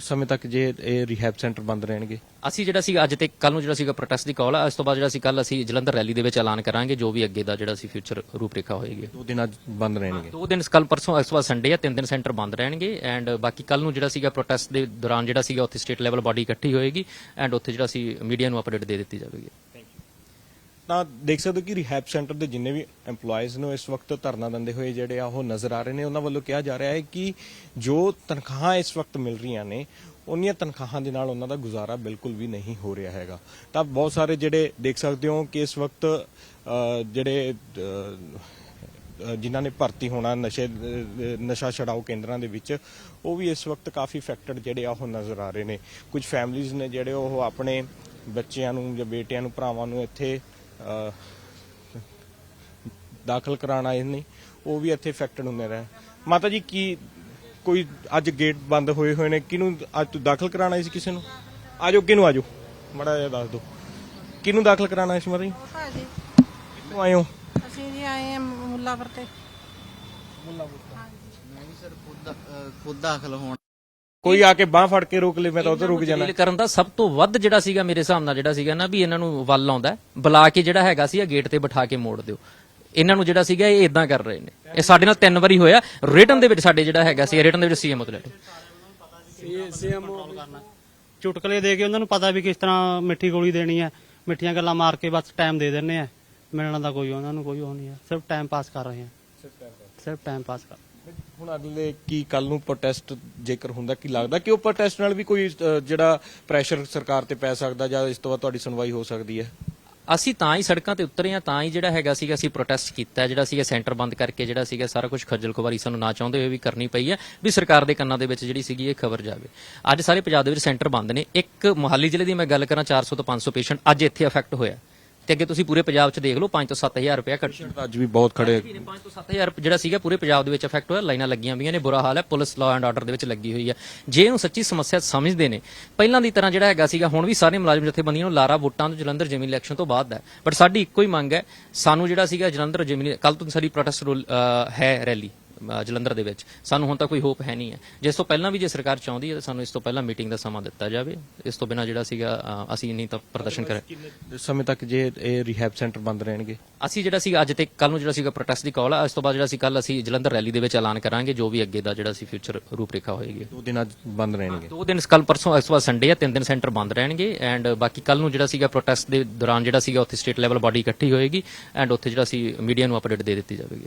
ਸਮੇਂ ਤੱਕ ਜੇ ਇਹ ਰਿਹੈਬ ਸੈਂਟਰ ਬੰਦ ਰਹਿਣਗੇ? ਅਸੀਂ ਜਿਹੜਾ ਸੀਗਾ ਅੱਜ ਤੇ ਕੱਲ ਨੂੰ ਜਿਹੜਾ ਸੀਗਾ ਪ੍ਰੋਟੈਸਟ ਦੀ ਕਾਲ ਆ ਇਸ ਤੋਂ ਬਾਅਦ ਜਿਹੜਾ ਸੀ ਕੱਲ ਅਸੀਂ ਜਲੰਧਰ ਰੈਲੀ ਦੇ ਵਿੱਚ ਐਲਾਨ ਕਰਾਂਗੇ ਜੋ ਵੀ ਅੱਗੇ ਦਾ ਜਿਹੜਾ ਸੀ ਫਿਊਚਰ ਰੂਪਰੇਖਾ ਹੋਏਗੀ। ਦੋ ਦਿਨ ਅੱਜ ਬੰਦ ਰਹਿਣਗੇ। ਦੋ ਦਿਨ ਕੱਲ ਪਰਸੋਂ ਇਸ ਤੋਂ ਬਾਅਦ ਸੰਡੇ ਆ ਤਿੰਨ ਦਿਨ ਸੈਂਟਰ ਬੰਦ ਰਹਿਣਗੇ ਐਂਡ ਬਾਕੀ ਕੱਲ ਨੂੰ ਜਿਹੜਾ ਸੀਗਾ ਪ੍ਰੋਟੈਸਟ ਦੇ ਦੌਰਾਨ ਜਿਹੜਾ ਸੀਗਾ ਉੱਥੇ ਸਟੇਟ ਲੈਵਲ ਬਾਡੀ ਇਕੱਠੀ ਹੋਏਗੀ ਐਂਡ ਉੱਥੇ ਜਿਹੜਾ ਸੀ ਮੀਡੀਆ ਨੂੰ ਅਪਡੇਟ ਦੇ ਦਿੱਤੀ ਜਾਵੇਗੀ। ਤਾਂ ਦੇਖ ਸਕਦੇ ਹੋ ਕਿ ਰਿਹੈਬ ਸੈਂਟਰ ਦੇ ਜਿੰਨੇ ਵੀ EMPLOYEES ਨੂੰ ਇਸ ਵਕਤ ਧਰਨਾ ਦਿੰਦੇ ਹੋਏ ਜਿਹੜੇ ਆ ਉਹ ਨਜ਼ਰ ਆ ਰਹੇ ਨੇ। ਉਹਨਾਂ ਵੱਲੋਂ ਕਿਹਾ ਜਾ ਰਿਹਾ ਹੈ ਕਿ ਜੋ ਤਨਖਾਹਾਂ ਇਸ ਵਕਤ ਮਿਲ ਰਹੀਆਂ ਨੇ, ਉਹਨੀਆਂ ਤਨਖਾਹਾਂ ਦੇ ਨਾਲ ਉਹਨਾਂ ਦਾ ਗੁਜ਼ਾਰਾ ਬਿਲਕੁਲ ਵੀ ਨਹੀਂ ਹੋ ਰਿਹਾ ਹੈਗਾ। ਤਾਂ ਬਹੁਤ ਸਾਰੇ ਜਿਹੜੇ ਦੇਖ ਸਕਦੇ ਹੋ ਕਿ ਇਸ ਵਕਤ ਜਿਹੜੇ ਜਿਨ੍ਹਾਂ ਨੇ ਭਰਤੀ ਹੋਣਾ ਨਸ਼ੇ ਨਸ਼ਾ ਛਡਾਓ ਕੇਂਦਰਾਂ ਦੇ ਵਿੱਚ, ਉਹ ਵੀ ਇਸ ਵਕਤ ਕਾਫੀ ਫੈਕਟਡ ਜਿਹੜੇ ਆ ਉਹ ਨਜ਼ਰ ਆ ਰਹੇ ਨੇ। ਕੁਝ ਫੈਮਲੀਆਂ ਨੇ ਜਿਹੜੇ ਉਹ ਆਪਣੇ ਬੱਚਿਆਂ ਨੂੰ ਜਾਂ ਬੇਟਿਆਂ ਨੂੰ, ਭਰਾਵਾਂ ਨੂੰ ਇੱਥੇ ਦਾਖਲ ਕਰਾਉਣ ਆਏ ਨੇ। ਉਹ ਵੀ ਇੱਥੇ ਫੈਕਟਡ ਹੁੰਦੇ ਰਹੇ ਮਾਤਾ ਜੀ ਕੀ ਕੋਈ ਅੱਜ ਗੇਟ ਬੰਦ ਹੋਏ ਹੋਏ ਨੇ? ਕਿਹਨੂੰ ਅੱਜ ਤੂੰ ਦਾਖਲ ਕਰਾਉਣਾ ਸੀ ਕਿਸੇ ਨੂੰ? ਆਜੋ ਕਿਹਨੂੰ ਆਜੋ? ਮੜਾ ਜਿਹਾ ਦੱਸ ਦਿਓ। ਕਿਹਨੂੰ ਦਾਖਲ ਕਰਾਉਣਾ ਸੀ ਮਾਤਾ ਜੀ? ਭਾਜੀ। ਕਿੱਥੋਂ ਆਏ ਹੋ? ਅਸੀਂ ਜੀ ਆਏ ਹਾਂ ਮੁੱਲਾਪੁਰ ਤੇ। ਖੁਦ ਦਾਖਲ ਹੋਣ ਕੋਈ ਆ ਕੇ ਬਾਹ ਫੜ ਕੇ ਰੋਕ ਲੇ ਮੈਂ ਤਾਂ ਉਧਰ ਰੁਕ ਜਾਣਾ। ਡੀਲ ਕਰਨ ਦਾ ਸਭ ਤੋਂ ਵੱਧ ਜਿਹੜਾ ਸੀਗਾ ਮੇਰੇ ਹਿਸਾਬ ਨਾਲ ਜਿਹੜਾ ਸੀਗਾ ਨਾ ਵੀ ਇਹਨਾਂ ਨੂੰ ਵੱਲ ਆਉਂਦਾ। ਬੁਲਾ ਕੇ ਜਿਹੜਾ ਹੈਗਾ ਸੀ ਗੇਟ ਤੇ ਬਿਠਾ ਕੇ ਮੋੜ ਦਿਓ। ਇਹਨਾਂ ਨੂੰ ਜਿਹੜਾ ਸੀਗਾ ਇਹ ਇਦਾਂ ਕਰ ਰਹੇ ਨੇ। ਇਹ ਸਾਡੇ ਨਾਲ ਤਿੰਨ ਵਾਰੀ ਹੋਇਆ ਰਿਟਨ ਦੇ ਵਿੱਚ ਸਾਡੇ ਜਿਹੜਾ ਹੈਗਾ ਸੀ ਰਿਟਨ ਦੇ ਵਿੱਚ ਸੀਐਮ ਉਤਲੇ ਚੁਟਕਲੇ ਦੇ ਕੇ ਉਹਨਾਂ ਨੂੰ ਪਤਾ ਵੀ ਕਿਸ ਤਰ੍ਹਾਂ ਮਿੱਠੀ ਗੋਲੀ ਦੇਣੀ ਹੈ ਮਿੱਠੀਆਂ ਗੱਲਾਂ ਮਾਰ ਕੇ ਬਸ ਟਾਈਮ ਦੇ ਦਿੰਨੇ ਆ। ਮਿਲਣ ਦਾ ਕੋਈ ਉਹਨਾਂ ਨੂੰ ਕੋਈ ਉਹ ਨਹੀਂ ਹੈ ਸਿਰਫ ਟਾਈਮ ਪਾਸ ਕਰ ਰਹੇ ਆ। ਸਿਰਫ ਟਾਈਮ ਪਾਸ ਕਰ ਹੁਣ ਅਗਲੇ ਕੀ ਕੱਲ ਨੂੰ ਪ੍ਰੋਟੈਸਟ ਜੇਕਰ ਹੁੰਦਾ ਕੀ ਲੱਗਦਾ ਕਿ ਉਹ ਪ੍ਰੋਟੈਸਟ ਨਾਲ ਵੀ ਕੋਈ ਅ, ਜਿਹੜਾ ਪ੍ਰੈਸ਼ਰ ਸਰਕਾਰ ਤੇ ਪੈ ਸਕਦਾ ਜਾਂ ਇਸ ਤੋਂ ਬਾਅਦ ਤੁਹਾਡੀ ਸੁਣਵਾਈ ਹੋ ਸਕਦੀ ਹੈ? ਅਸੀਂ ਤਾਂ ਹੀ ਸੜਕਾਂ ਤੇ ਉਤਰੇ ਆ ਤਾਂ ਹੀ ਜਿਹੜਾ ਹੈਗਾ ਸੀਗਾ ਅਸੀਂ ਪ੍ਰੋਟੈਸਟ ਕੀਤਾ ਜਿਹੜਾ ਸੀਗਾ ਸੈਂਟਰ ਬੰਦ ਕਰਕੇ ਜਿਹੜਾ ਸੀਗਾ ਸਾਰਾ ਕੁਝ ਖੱਜਲ ਖੁਆਰੀ ਸਾਨੂੰ ਨਾ ਚਾਹੁੰਦੇ ਹੋਏ ਵੀ ਕਰਨੀ ਪਈ ਹੈ ਵੀ ਸਰਕਾਰ ਦੇ ਕੰਨਾਂ ਦੇ ਵਿੱਚ ਜਿਹੜੀ ਸੀਗੀ ਇਹ ਖਬਰ ਜਾਵੇ। ਅੱਜ ਸਾਰੇ ਪੰਜਾਬ ਦੇ ਵਿੱਚ ਸੈਂਟਰ ਬੰਦ ਨੇ। ਇੱਕ ਮੁਹਾਲੀ ਜ਼ਿਲ੍ਹੇ ਦੀ ਮੈਂ ਗੱਲ ਕਰਾਂ 400 ਤੋਂ 500 ਪੇਸ਼ੈਂਟ ਅੱਜ ਇੱਥੇ ਅਫੈਕਟ ਹੋਇਆ। ਤੇ ਅੱਗੇ ਤੁਸੀਂ ਪੂਰੇ ਪੰਜਾਬ 'ਚ ਦੇਖ ਲਓ 5 ਤੋਂ 7000 ਰੁਪਏ ਖਰਚ ਅੱਜ ਵੀ ਬਹੁਤ ਖੜੇ 5 ਤੋਂ 7000 ਜਿਹੜਾ ਸੀਗਾ ਪੂਰੇ ਪੰਜਾਬ ਦੇ ਵਿੱਚ ਇਫੈਕਟ ਹੋਇਆ ਲਾਈਨਾਂ ਲੱਗੀਆਂ ਹੋਈਆਂ ਨੇ ਬੁਰਾ ਹਾਲ ਹੈ ਪੁਲਿਸ ਲਾਅ ਐਂਡ ਆਰਡਰ ਦੇ ਵਿੱਚ ਲੱਗੀ ਹੋਈ ਹੈ। ਜੇ ਉਹ ਸੱਚੀ ਸਮੱਸਿਆ ਸਮਝਦੇ ਨੇ ਪਹਿਲਾਂ ਦੀ ਤਰ੍ਹਾਂ ਜਿਹੜਾ ਹੈਗਾ ਸੀਗਾ ਹੁਣ ਵੀ ਸਾਰੇ ਮੁਲਾਜ਼ਮ ਜਥੇਬੰਦੀਆਂ ਨੂੰ ਲਾਰਾ ਵੋਟਾਂ ਤੋਂ ਜਲੰਧਰ ਜ਼ਮੀਨ ਇਲੈਕਸ਼ਨ ਤੋਂ ਬਾਅਦ ਹੈ। ਬਟ ਸਾਡੀ ਇੱਕੋ ਹੀ ਮੰਗ ਹੈ ਸਾਨੂੰ ਜਿਹੜਾ ਸੀਗਾ ਜਲੰਧਰ ਜ਼ਮੀਨ ਕੱਲ ਤੋਂ ਸਾਡੀ ਪ੍ਰੋਟੈਸਟ ਹੈ ਰੈਲੀ ਜਲੰਧਰ ਦੇ ਵਿੱਚ। ਸਾਨੂੰ ਹੁਣ ਤਾਂ ਕੋਈ ਹੋਪ ਹੈ ਨਹੀਂ ਹੈ। ਜਿਸ ਤੋਂ ਪਹਿਲਾਂ ਵੀ ਜੇ ਸਰਕਾਰ ਚਾਹੁੰਦੀ ਹੈ ਤਾਂ ਸਾਨੂੰ ਇਸ ਤੋਂ ਪਹਿਲਾਂ ਮੀਟਿੰਗ ਦਾ ਸਮਾਂ ਦਿੱਤਾ ਜਾਵੇ। ਇਸ ਤੋਂ ਬਿਨਾਂ ਜਿਹੜਾ ਸੀਗਾ ਅਸੀਂ ਨਹੀਂ ਤਾਂ ਪ੍ਰਦਰਸ਼ਨ ਕਰ ਸਮੇਂ ਤੱਕ ਜੇ ਇਹ ਰਿਹੈਬ ਸੈਂਟਰ ਬੰਦ ਰਹਿਣਗੇ? ਅਸੀਂ ਜਿਹੜਾ ਸੀਗਾ ਅੱਜ ਤੇ ਕੱਲ ਨੂੰ ਜਿਹੜਾ ਸੀਗਾ ਪ੍ਰੋਟੈਸਟ ਦੀ ਕਾਲ ਆ ਇਸ ਤੋਂ ਬਾਅਦ ਜਿਹੜਾ ਸੀ ਕੱਲ ਅਸੀਂ ਜਲੰਧਰ ਰੈਲੀ ਦੇ ਵਿੱਚ ਐਲਾਨ ਕਰਾਂਗੇ ਜੋ ਵੀ ਅੱਗੇ ਦਾ ਜਿਹੜਾ ਸੀ ਫਿਊਚਰ ਰੂਪਰੇਖਾ ਹੋਏਗੀ। ਦੋ ਦਿਨਾਂ 'ਚ ਬੰਦ ਰਹਿਣਗੇ। ਦੋ ਦਿਨ ਕੱਲ ਪਰਸੋਂ ਇਸ ਤੋਂ ਬਾਅਦ ਸੰਡੇ ਆ ਤਿੰਨ ਦਿਨ ਸੈਂਟਰ ਬੰਦ ਰਹਿਣਗੇ। ਐਂਡ ਬਾਕੀ ਕੱਲ ਨੂੰ ਜਿਹੜਾ ਸੀਗਾ ਪ੍ਰੋਟੈਸਟ ਦੇ ਦੌਰਾਨ ਜਿਹੜਾ ਸੀਗਾ ਉੱਥੇ ਸਟੇਟ ਲੈਵਲ ਬਾਡੀ ਇਕੱਠੀ ਹੋਏਗੀ। ਐਂਡ ਉੱਥੇ ਜਿਹੜਾ ਸੀ ਮੀਡੀਆ ਨੂੰ ਅਪਡੇਟ ਦੇ ਦਿੱਤੀ ਜਾਵੇਗੀ।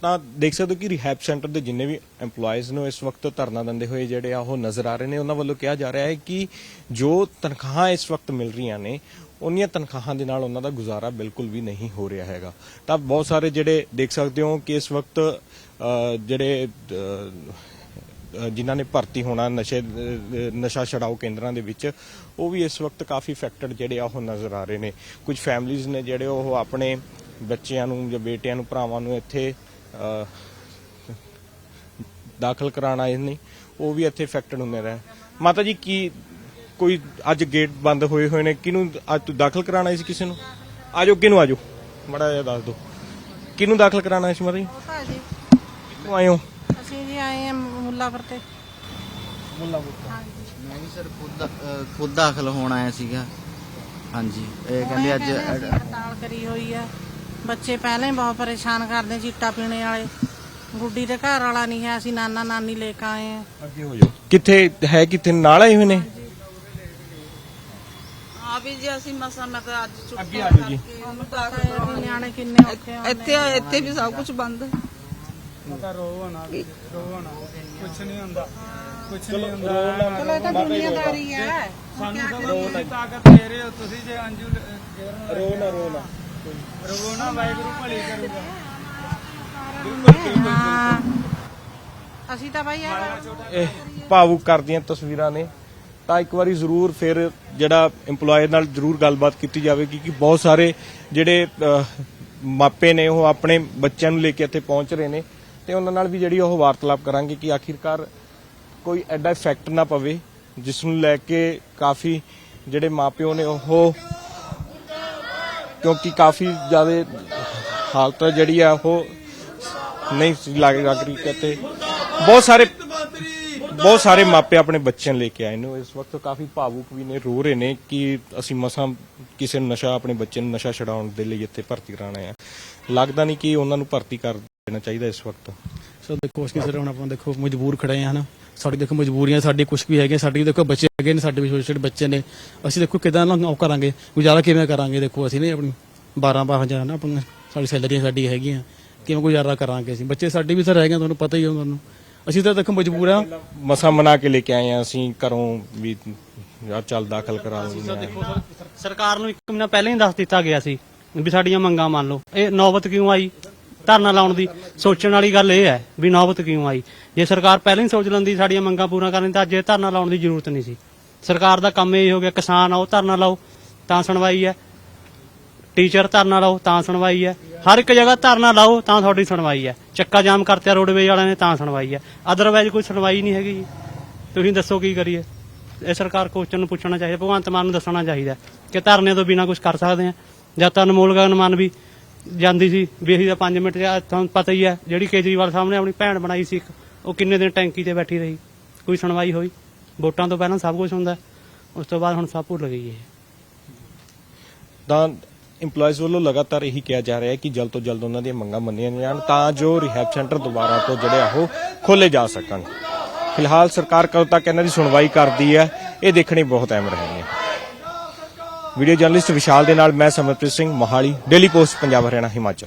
ਤਾਂ ਦੇਖ ਸਕਦੇ ਹੋ ਕਿ ਰਿਹੈਬ ਸੈਂਟਰ ਦੇ ਜਿੰਨੇ ਵੀ EMPLOYEES ਨੂੰ ਇਸ ਵਕਤ ਧਰਨਾ ਦਿੰਦੇ ਹੋਏ ਜਿਹੜੇ ਆ ਉਹ ਨਜ਼ਰ ਆ ਰਹੇ ਨੇ। ਉਹਨਾਂ ਵੱਲੋਂ ਕਿਹਾ ਜਾ ਰਿਹਾ ਹੈ ਕਿ ਜੋ ਤਨਖਾਹਾਂ ਇਸ ਵਕਤ ਮਿਲ ਰਹੀਆਂ ਨੇ ਉਹਨੀਆਂ ਤਨਖਾਹਾਂ ਦੇ ਨਾਲ ਉਹਨਾਂ ਦਾ ਗੁਜ਼ਾਰਾ ਬਿਲਕੁਲ ਵੀ ਨਹੀਂ ਹੋ ਰਿਹਾ ਹੈਗਾ। ਤਾਂ ਬਹੁਤ ਸਾਰੇ ਜਿਹੜੇ ਦੇਖ ਸਕਦੇ ਹੋ ਕਿ ਇਸ ਵਕਤ ਅ, ਜਿਹੜੇ ਅ, ਜਿਨ੍ਹਾਂ ਨੇ ਭਰਤੀ ਹੋਣਾ ਨਸ਼ੇ ਨਸ਼ਾ ਛਡਾਓ ਕੇਂਦਰਾਂ ਦੇ ਵਿੱਚ ਉਹ ਵੀ ਇਸ ਵਕਤ ਕਾਫੀ ਫੈਕਟਡ ਜਿਹੜੇ ਆ ਉਹ ਨਜ਼ਰ ਆ ਰਹੇ ਨੇ। ਕੁਝ ਫੈਮਲੀਆਂ ਨੇ ਜਿਹੜੇ ਉਹ ਆਪਣੇ ਬੱਚਿਆਂ ਨੂੰ ਜਾਂ ਬੇਟਿਆਂ ਨੂੰ ਭਰਾਵਾਂ ਨੂੰ ਇੱਥੇ ਦਾਖਲ ਕਰਾਉਣ ਆਏ ਨੇ ਉਹ ਵੀ ਇੱਥੇ ਇਫੈਕਟਡ ਹੁੰਦੇ ਰਹੇ ਮਾਤਾ ਜੀ ਕੀ ਕੋਈ ਅੱਜ ਗੇਟ ਬੰਦ ਹੋਏ ਹੋਏ ਨੇ? ਕਿਹਨੂੰ ਅੱਜ ਤੂੰ ਦਾਖਲ ਕਰਾਉਣ ਆਏ ਸੀ ਕਿਸੇ ਨੂੰ? ਆਜੋ ਕਿਹਨੂੰ ਆਜੋ? ਮੜਾ ਜਿਹਾ ਦੱਸ ਦਿਓ। ਕਿਹਨੂੰ ਦਾਖਲ ਕਰਾਉਣਾ ਆਏ ਸੀ ਮਾਤਾ ਜੀ? ਪਤਾ ਜੀ ਕਿੱਥੋਂ ਆਏ ਹੋ? ਅਸੀਂ ਜੀ ਆਏ ਹਾਂ ਮੁੱਲਾਪੁਰ ਤੇ। ਮੈਂ ਵੀ ਸਰ ਖੁਦ ਦਾਖਲ ਹੋਣ ਆਇਆ ਸੀਗਾ। ਹਾਂਜੀ। ਇਹ ਕਹਿੰਦੇ ਅੱਜ ਹੜਤਾਲ ਕਰੀ ਹੋਈ ਆ। ਬੱਚੇ ਪਹਿਲਾਂ ਹੀ ਬਹੁਤ ਪਰੇਸ਼ਾਨ ਕਰਦੇ ਚਿੱਟਾ ਪੀਣੇ ਵਾਲੇ। ਗੁੱਡੀ ਦੇ ਘਰ ਵਾਲਾ ਨਹੀਂ ਹੈ ਅਸੀਂ ਨਾਨਾ ਨਾਨੀ ਲੈ ਕੇ ਆਏ ਆ ਅੱਗੇ ਹੋ ਜਾਓ। ਕਿੱਥੇ ਹੈ ਕਿੱਥੇ? ਨਾਲ ਆਏ ਹੋਏ ਨੇ? ਆ ਵੀ ਜੀ ਅਸੀਂ ਮਸਾ ਮੈਂ ਤਾਂ ਅੱਜ ਅੱਗੇ ਆ ਜਾਓ ਜੀ। ਵੀ ਨਿਆਣੇ ਕਿੰਨੇ ਔਖੇ ਆ ਇੱਥੇ ਇੱਥੇ ਵੀ ਸਭ ਕੁਝ ਬੰਦ। ਚਲੋ ਇਹ ਤਾਂ ਦੁਨੀਆਦਾਰੀ ਹੈ। ਹਾਂ ਅਸੀਂ ਤਾਂ ਭਾਈ ਯਾਰ ਇਹ ਭਾਵੁਕ ਕਰਦੀਆਂ ਤਸਵੀਰਾਂ ਨੇ। ਤਾਂ ਇੱਕ ਵਾਰੀ ਜ਼ਰੂਰ ਫਿਰ ਜਿਹੜਾ EMPLOYE ਨਾਲ ਜ਼ਰੂਰ ਗੱਲਬਾਤ ਕੀਤੀ ਜਾਵੇਗੀ ਕਿ ਬਹੁਤ ਸਾਰੇ ਜਿਹੜੇ ਮਾਪੇ ਨੇ ਉਹ ਆਪਣੇ ਬੱਚਿਆਂ ਨੂੰ ਲੈ ਕੇ ਇੱਥੇ ਪਹੁੰਚ ਰਹੇ ਨੇ। ਤੇ ਉਹਨਾਂ ਨਾਲ ਵੀ ਜਿਹੜੀ ਉਹ ਵਾਰਤਾਲਾਪ ਕਰਾਂਗੇ ਕਿ ਆਖਿਰਕਾਰ ਕੋਈ ਐਡਾ ਇਫੈਕਟ ਨਾ ਪਵੇ ਜਿਸ ਨੂੰ ਲੈ ਕੇ ਕਾਫੀ ਜਿਹੜੇ ਮਾਪਿਓ ਨੇ ਉਹ ਕਿਉਂਕਿ ਕਾਫੀ ਜ਼ਿਆਦਾ ਹਾਲਤ ਜਿਹੜੀ ਆ ਉਹ ਨਹੀਂ ਲੱਗ ਰਹੀ ਕਿਤੇ ਬਹੁਤ ਸਾਰੇ ਬਹੁਤ ਸਾਰੇ ਮਾਪੇ ਆਪਣੇ ਬੱਚਿਆਂ ਲੈ ਕੇ ਆਏ ਨੇ। ਇਸ ਵਕਤ ਕਾਫੀ ਭਾਵੁਕ ਵੀ ਨੇ, ਰੋ ਰਹੇ ਨੇ ਕਿ ਅਸੀਂ ਮਸਾਂ ਕਿਸੇ ਨੂੰ ਨਸ਼ਾ, ਆਪਣੇ ਬੱਚੇ ਨੂੰ ਨਸ਼ਾ ਛਡਾਉਣ ਦੇ ਲਈ ਇੱਥੇ ਭਰਤੀ ਕਰਾਣਾ ਹੈ ਲੱਗਦਾ ਨਹੀਂ ਕਿ ਉਹਨਾਂ ਨੂੰ ਭਰਤੀ ਕਰ ਦੇਣਾ ਚਾਹੀਦਾ ਇਸ ਵਕਤ। ਸੋ ਦੇਖੋ, ਅਸੀਂ ਸਰ ਹੁਣ ਆਪਾਂ ਦੇਖੋ, ਮਜਬੂਰ ਖੜੇ ਆ, ਹਨਾ? ਸਾਡੀ ਦੇਖੋ ਮਜਬੂਰੀਆਂ ਸਾਡੀ ਕੁਝ ਵੀ ਹੈਗੇ ਸਾਡੀ ਦੇਖੋ ਬੱਚੇ ਹੈਗੇ ਨੇ ਸਾਡੇ ਵੀ ਛੋਟੇ ਛੋਟੇ ਬੱਚੇ ਨੇ। ਅਸੀਂ ਦੇਖੋ ਕਿਦਾਂ ਨਾ ਉਹ ਕਰਾਂਗੇ ਗੁਜ਼ਾਰਾ ਕਿਵੇਂ ਕਰਾਂਗੇ ਦੇਖੋ ਅਸੀਂ ਨੇ ਆਪਣੀ 12 12000 ਨਾ ਆਪਣੀ ਸਾਡੀ ਸੈਲਰੀਆਂ ਸਾਡੀ ਹੈਗੀਆਂ ਕਿਵੇਂ ਗੁਜ਼ਾਰਾ ਕਰਾਂਗੇ ਅਸੀਂ? ਬੱਚੇ ਸਾਡੇ ਵੀ ਸਰ ਹੈਗੇ ਤੁਹਾਨੂੰ ਪਤਾ ਹੀ ਹੈ ਤੁਹਾਨੂੰ। ਅਸੀਂ ਤਾਂ ਦੇਖੋ ਮਜਬੂਰ ਆ ਮਸਾਂ ਮਨਾ ਕੇ ਲੈ ਕੇ ਆਏ ਆ ਅਸੀਂ ਘਰੋਂ ਵੀ ਯਾਰ ਚੱਲ ਦਾਖਲ ਕਰਾ ਦਿੰਦੇ ਆ ਸਰਕਾਰ ਨੂੰ ਇੱਕ ਮਹੀਨਾ ਪਹਿਲਾਂ ਹੀ ਦੱਸ ਦਿੱਤਾ ਗਿਆ ਸੀ ਵੀ ਸਾਡੀਆਂ ਮੰਗਾਂ ਮੰਨ ਲਓ। ਇਹ ਨੌਬਤ ਕਿਉਂ ਆਈ? ਧਰਨਾ ਲਾਉਣ ਦੀ ਸੋਚਣ ਵਾਲੀ ਗੱਲ ਇਹ ਹੈ ਵੀ ਨੌਬਤ ਕਿਉਂ ਆਈ? ਜੇ ਸਰਕਾਰ ਪਹਿਲਾਂ ਹੀ ਸੋਚ ਲੈਂਦੀ, ਸਾਡੀਆਂ ਮੰਗਾਂ ਪੂਰਾ ਕਰਨ ਤਾਂ ਅੱਜ ਇਹ ਧਰਨਾ ਲਾਉਣ ਦੀ ਜ਼ਰੂਰਤ ਨਹੀਂ ਸੀ। ਸਰਕਾਰ ਦਾ ਕੰਮ ਇਹ ਹੋ ਗਿਆ, ਕਿਸਾਨ ਆਓ ਧਰਨਾ ਲਾਓ, ਤਾਂ ਸੁਣਵਾਈ ਹੈ। ਟੀਚਰ ਧਰਨਾ ਲਾਓ, ਤਾਂ ਸੁਣਵਾਈ ਹੈ। ਹਰ ਇੱਕ ਜਗ੍ਹਾ ਧਰਨਾ ਲਾਓ, ਤਾਂ ਤੁਹਾਡੀ ਸੁਣਵਾਈ ਹੈ। ਚੱਕਾ ਜਾਮ ਕਰਤੇ ਰੋਡਵੇਜ ਵਾਲਿਆਂ ਨੇ, ਤਾਂ ਸੁਣਵਾਈ ਹੈ। ਅਦਰਵਾਈਜ਼ ਕੋਈ ਸੁਣਵਾਈ ਨਹੀਂ ਹੈਗੀ ਜੀ। ਤੁਸੀਂ ਦੱਸੋ ਕੀ ਕਰੀਏ? ਇਹ ਸਰਕਾਰ ਕੋਚਨ ਨੂੰ ਪੁੱਛਣਾ ਚਾਹੀਦਾ, ਭਗਵੰਤ ਮਾਨ ਨੂੰ ਦੱਸਣਾ ਚਾਹੀਦਾ ਕਿ ਧਰਨੇ ਤੋਂ ਬਿਨਾ ਕੁਝ ਕਰ ਸਕਦੇ ਆ ਜਾਂ ਤਾਂ ਅਨਮੋਲ ਗਗਨ ਮਾਨ ਵੀ ਜਾਂਦੀ ਸੀ, ਵੀ ਅਸੀਂ ਤਾਂ 5 ਮਿੰਟ ਜਾਂ ਤੁਹਾਨੂੰ ਪਤਾ ਹੀ ਹੈ ਜਿਹੜੀ ਕੇਜਰੀਵਾਲ ਸਾਹਿਬ ਨੇ ਆਪਣੀ ਭੈਣ ਬਣਾਈ ਸੀ ਇੱਕ, ਉਹ ਕਿੰਨੇ ਦਿਨ ਟੈਂਕੀ ਤੇ ਬੈਠੀ ਰਹੀ, ਕੋਈ ਸੁਣਵਾਈ ਹੋਈ? ਵੋਟਾਂ ਤੋਂ ਪਹਿਲਾਂ ਸਭ ਕੁਝ ਹੁੰਦਾ, ਉਸ ਤੋਂ ਬਾਅਦ ਹੁਣ ਸਭ ਭੁੱਲ ਗਈ ਇਹ। ਤਾਂ EMPLOYEES ਵੱਲੋਂ ਲਗਾਤਾਰ ਇਹੀ ਕਿਹਾ ਜਾ ਰਿਹਾ ਹੈ ਕਿ ਜਲਦ ਤੋਂ ਜਲਦ ਉਹਨਾਂ ਦੀਆਂ ਮੰਗਾਂ ਮੰਨੀਆਂ ਜਾਣ, ਤਾਂ ਜੋ ਰਿਹੈਬ ਸੈਂਟਰ ਦੁਬਾਰਾ ਤੋਂ ਜਿਹੜੇ ਆ ਉਹ ਖੋਲੇ ਜਾ ਸਕਣ। ਫਿਲਹਾਲ ਸਰਕਾਰ ਕਦੋਂ ਤੱਕ ਇਹਨਾਂ ਦੀ ਸੁਣਵਾਈ ਕਰਦੀ ਹੈ, ਇਹ ਦੇਖਣੀ ਬਹੁਤ ਅਹਿਮ ਰਹੇਗੀ ਵੀਡੀਓ ਜਰਨਲਿਸਟ ਵਿਸ਼ਾਲ ਦੇ ਨਾਲ ਮੈਂ ਸਮਰਪ੍ਰੀਤ ਸਿੰਘ ਮੋਹਾਲੀ ਡੇਲੀ ਪੋਸਟ ਪੰਜਾਬ ਹਰਿਆਣਾ ਹਿਮਾਚਲ।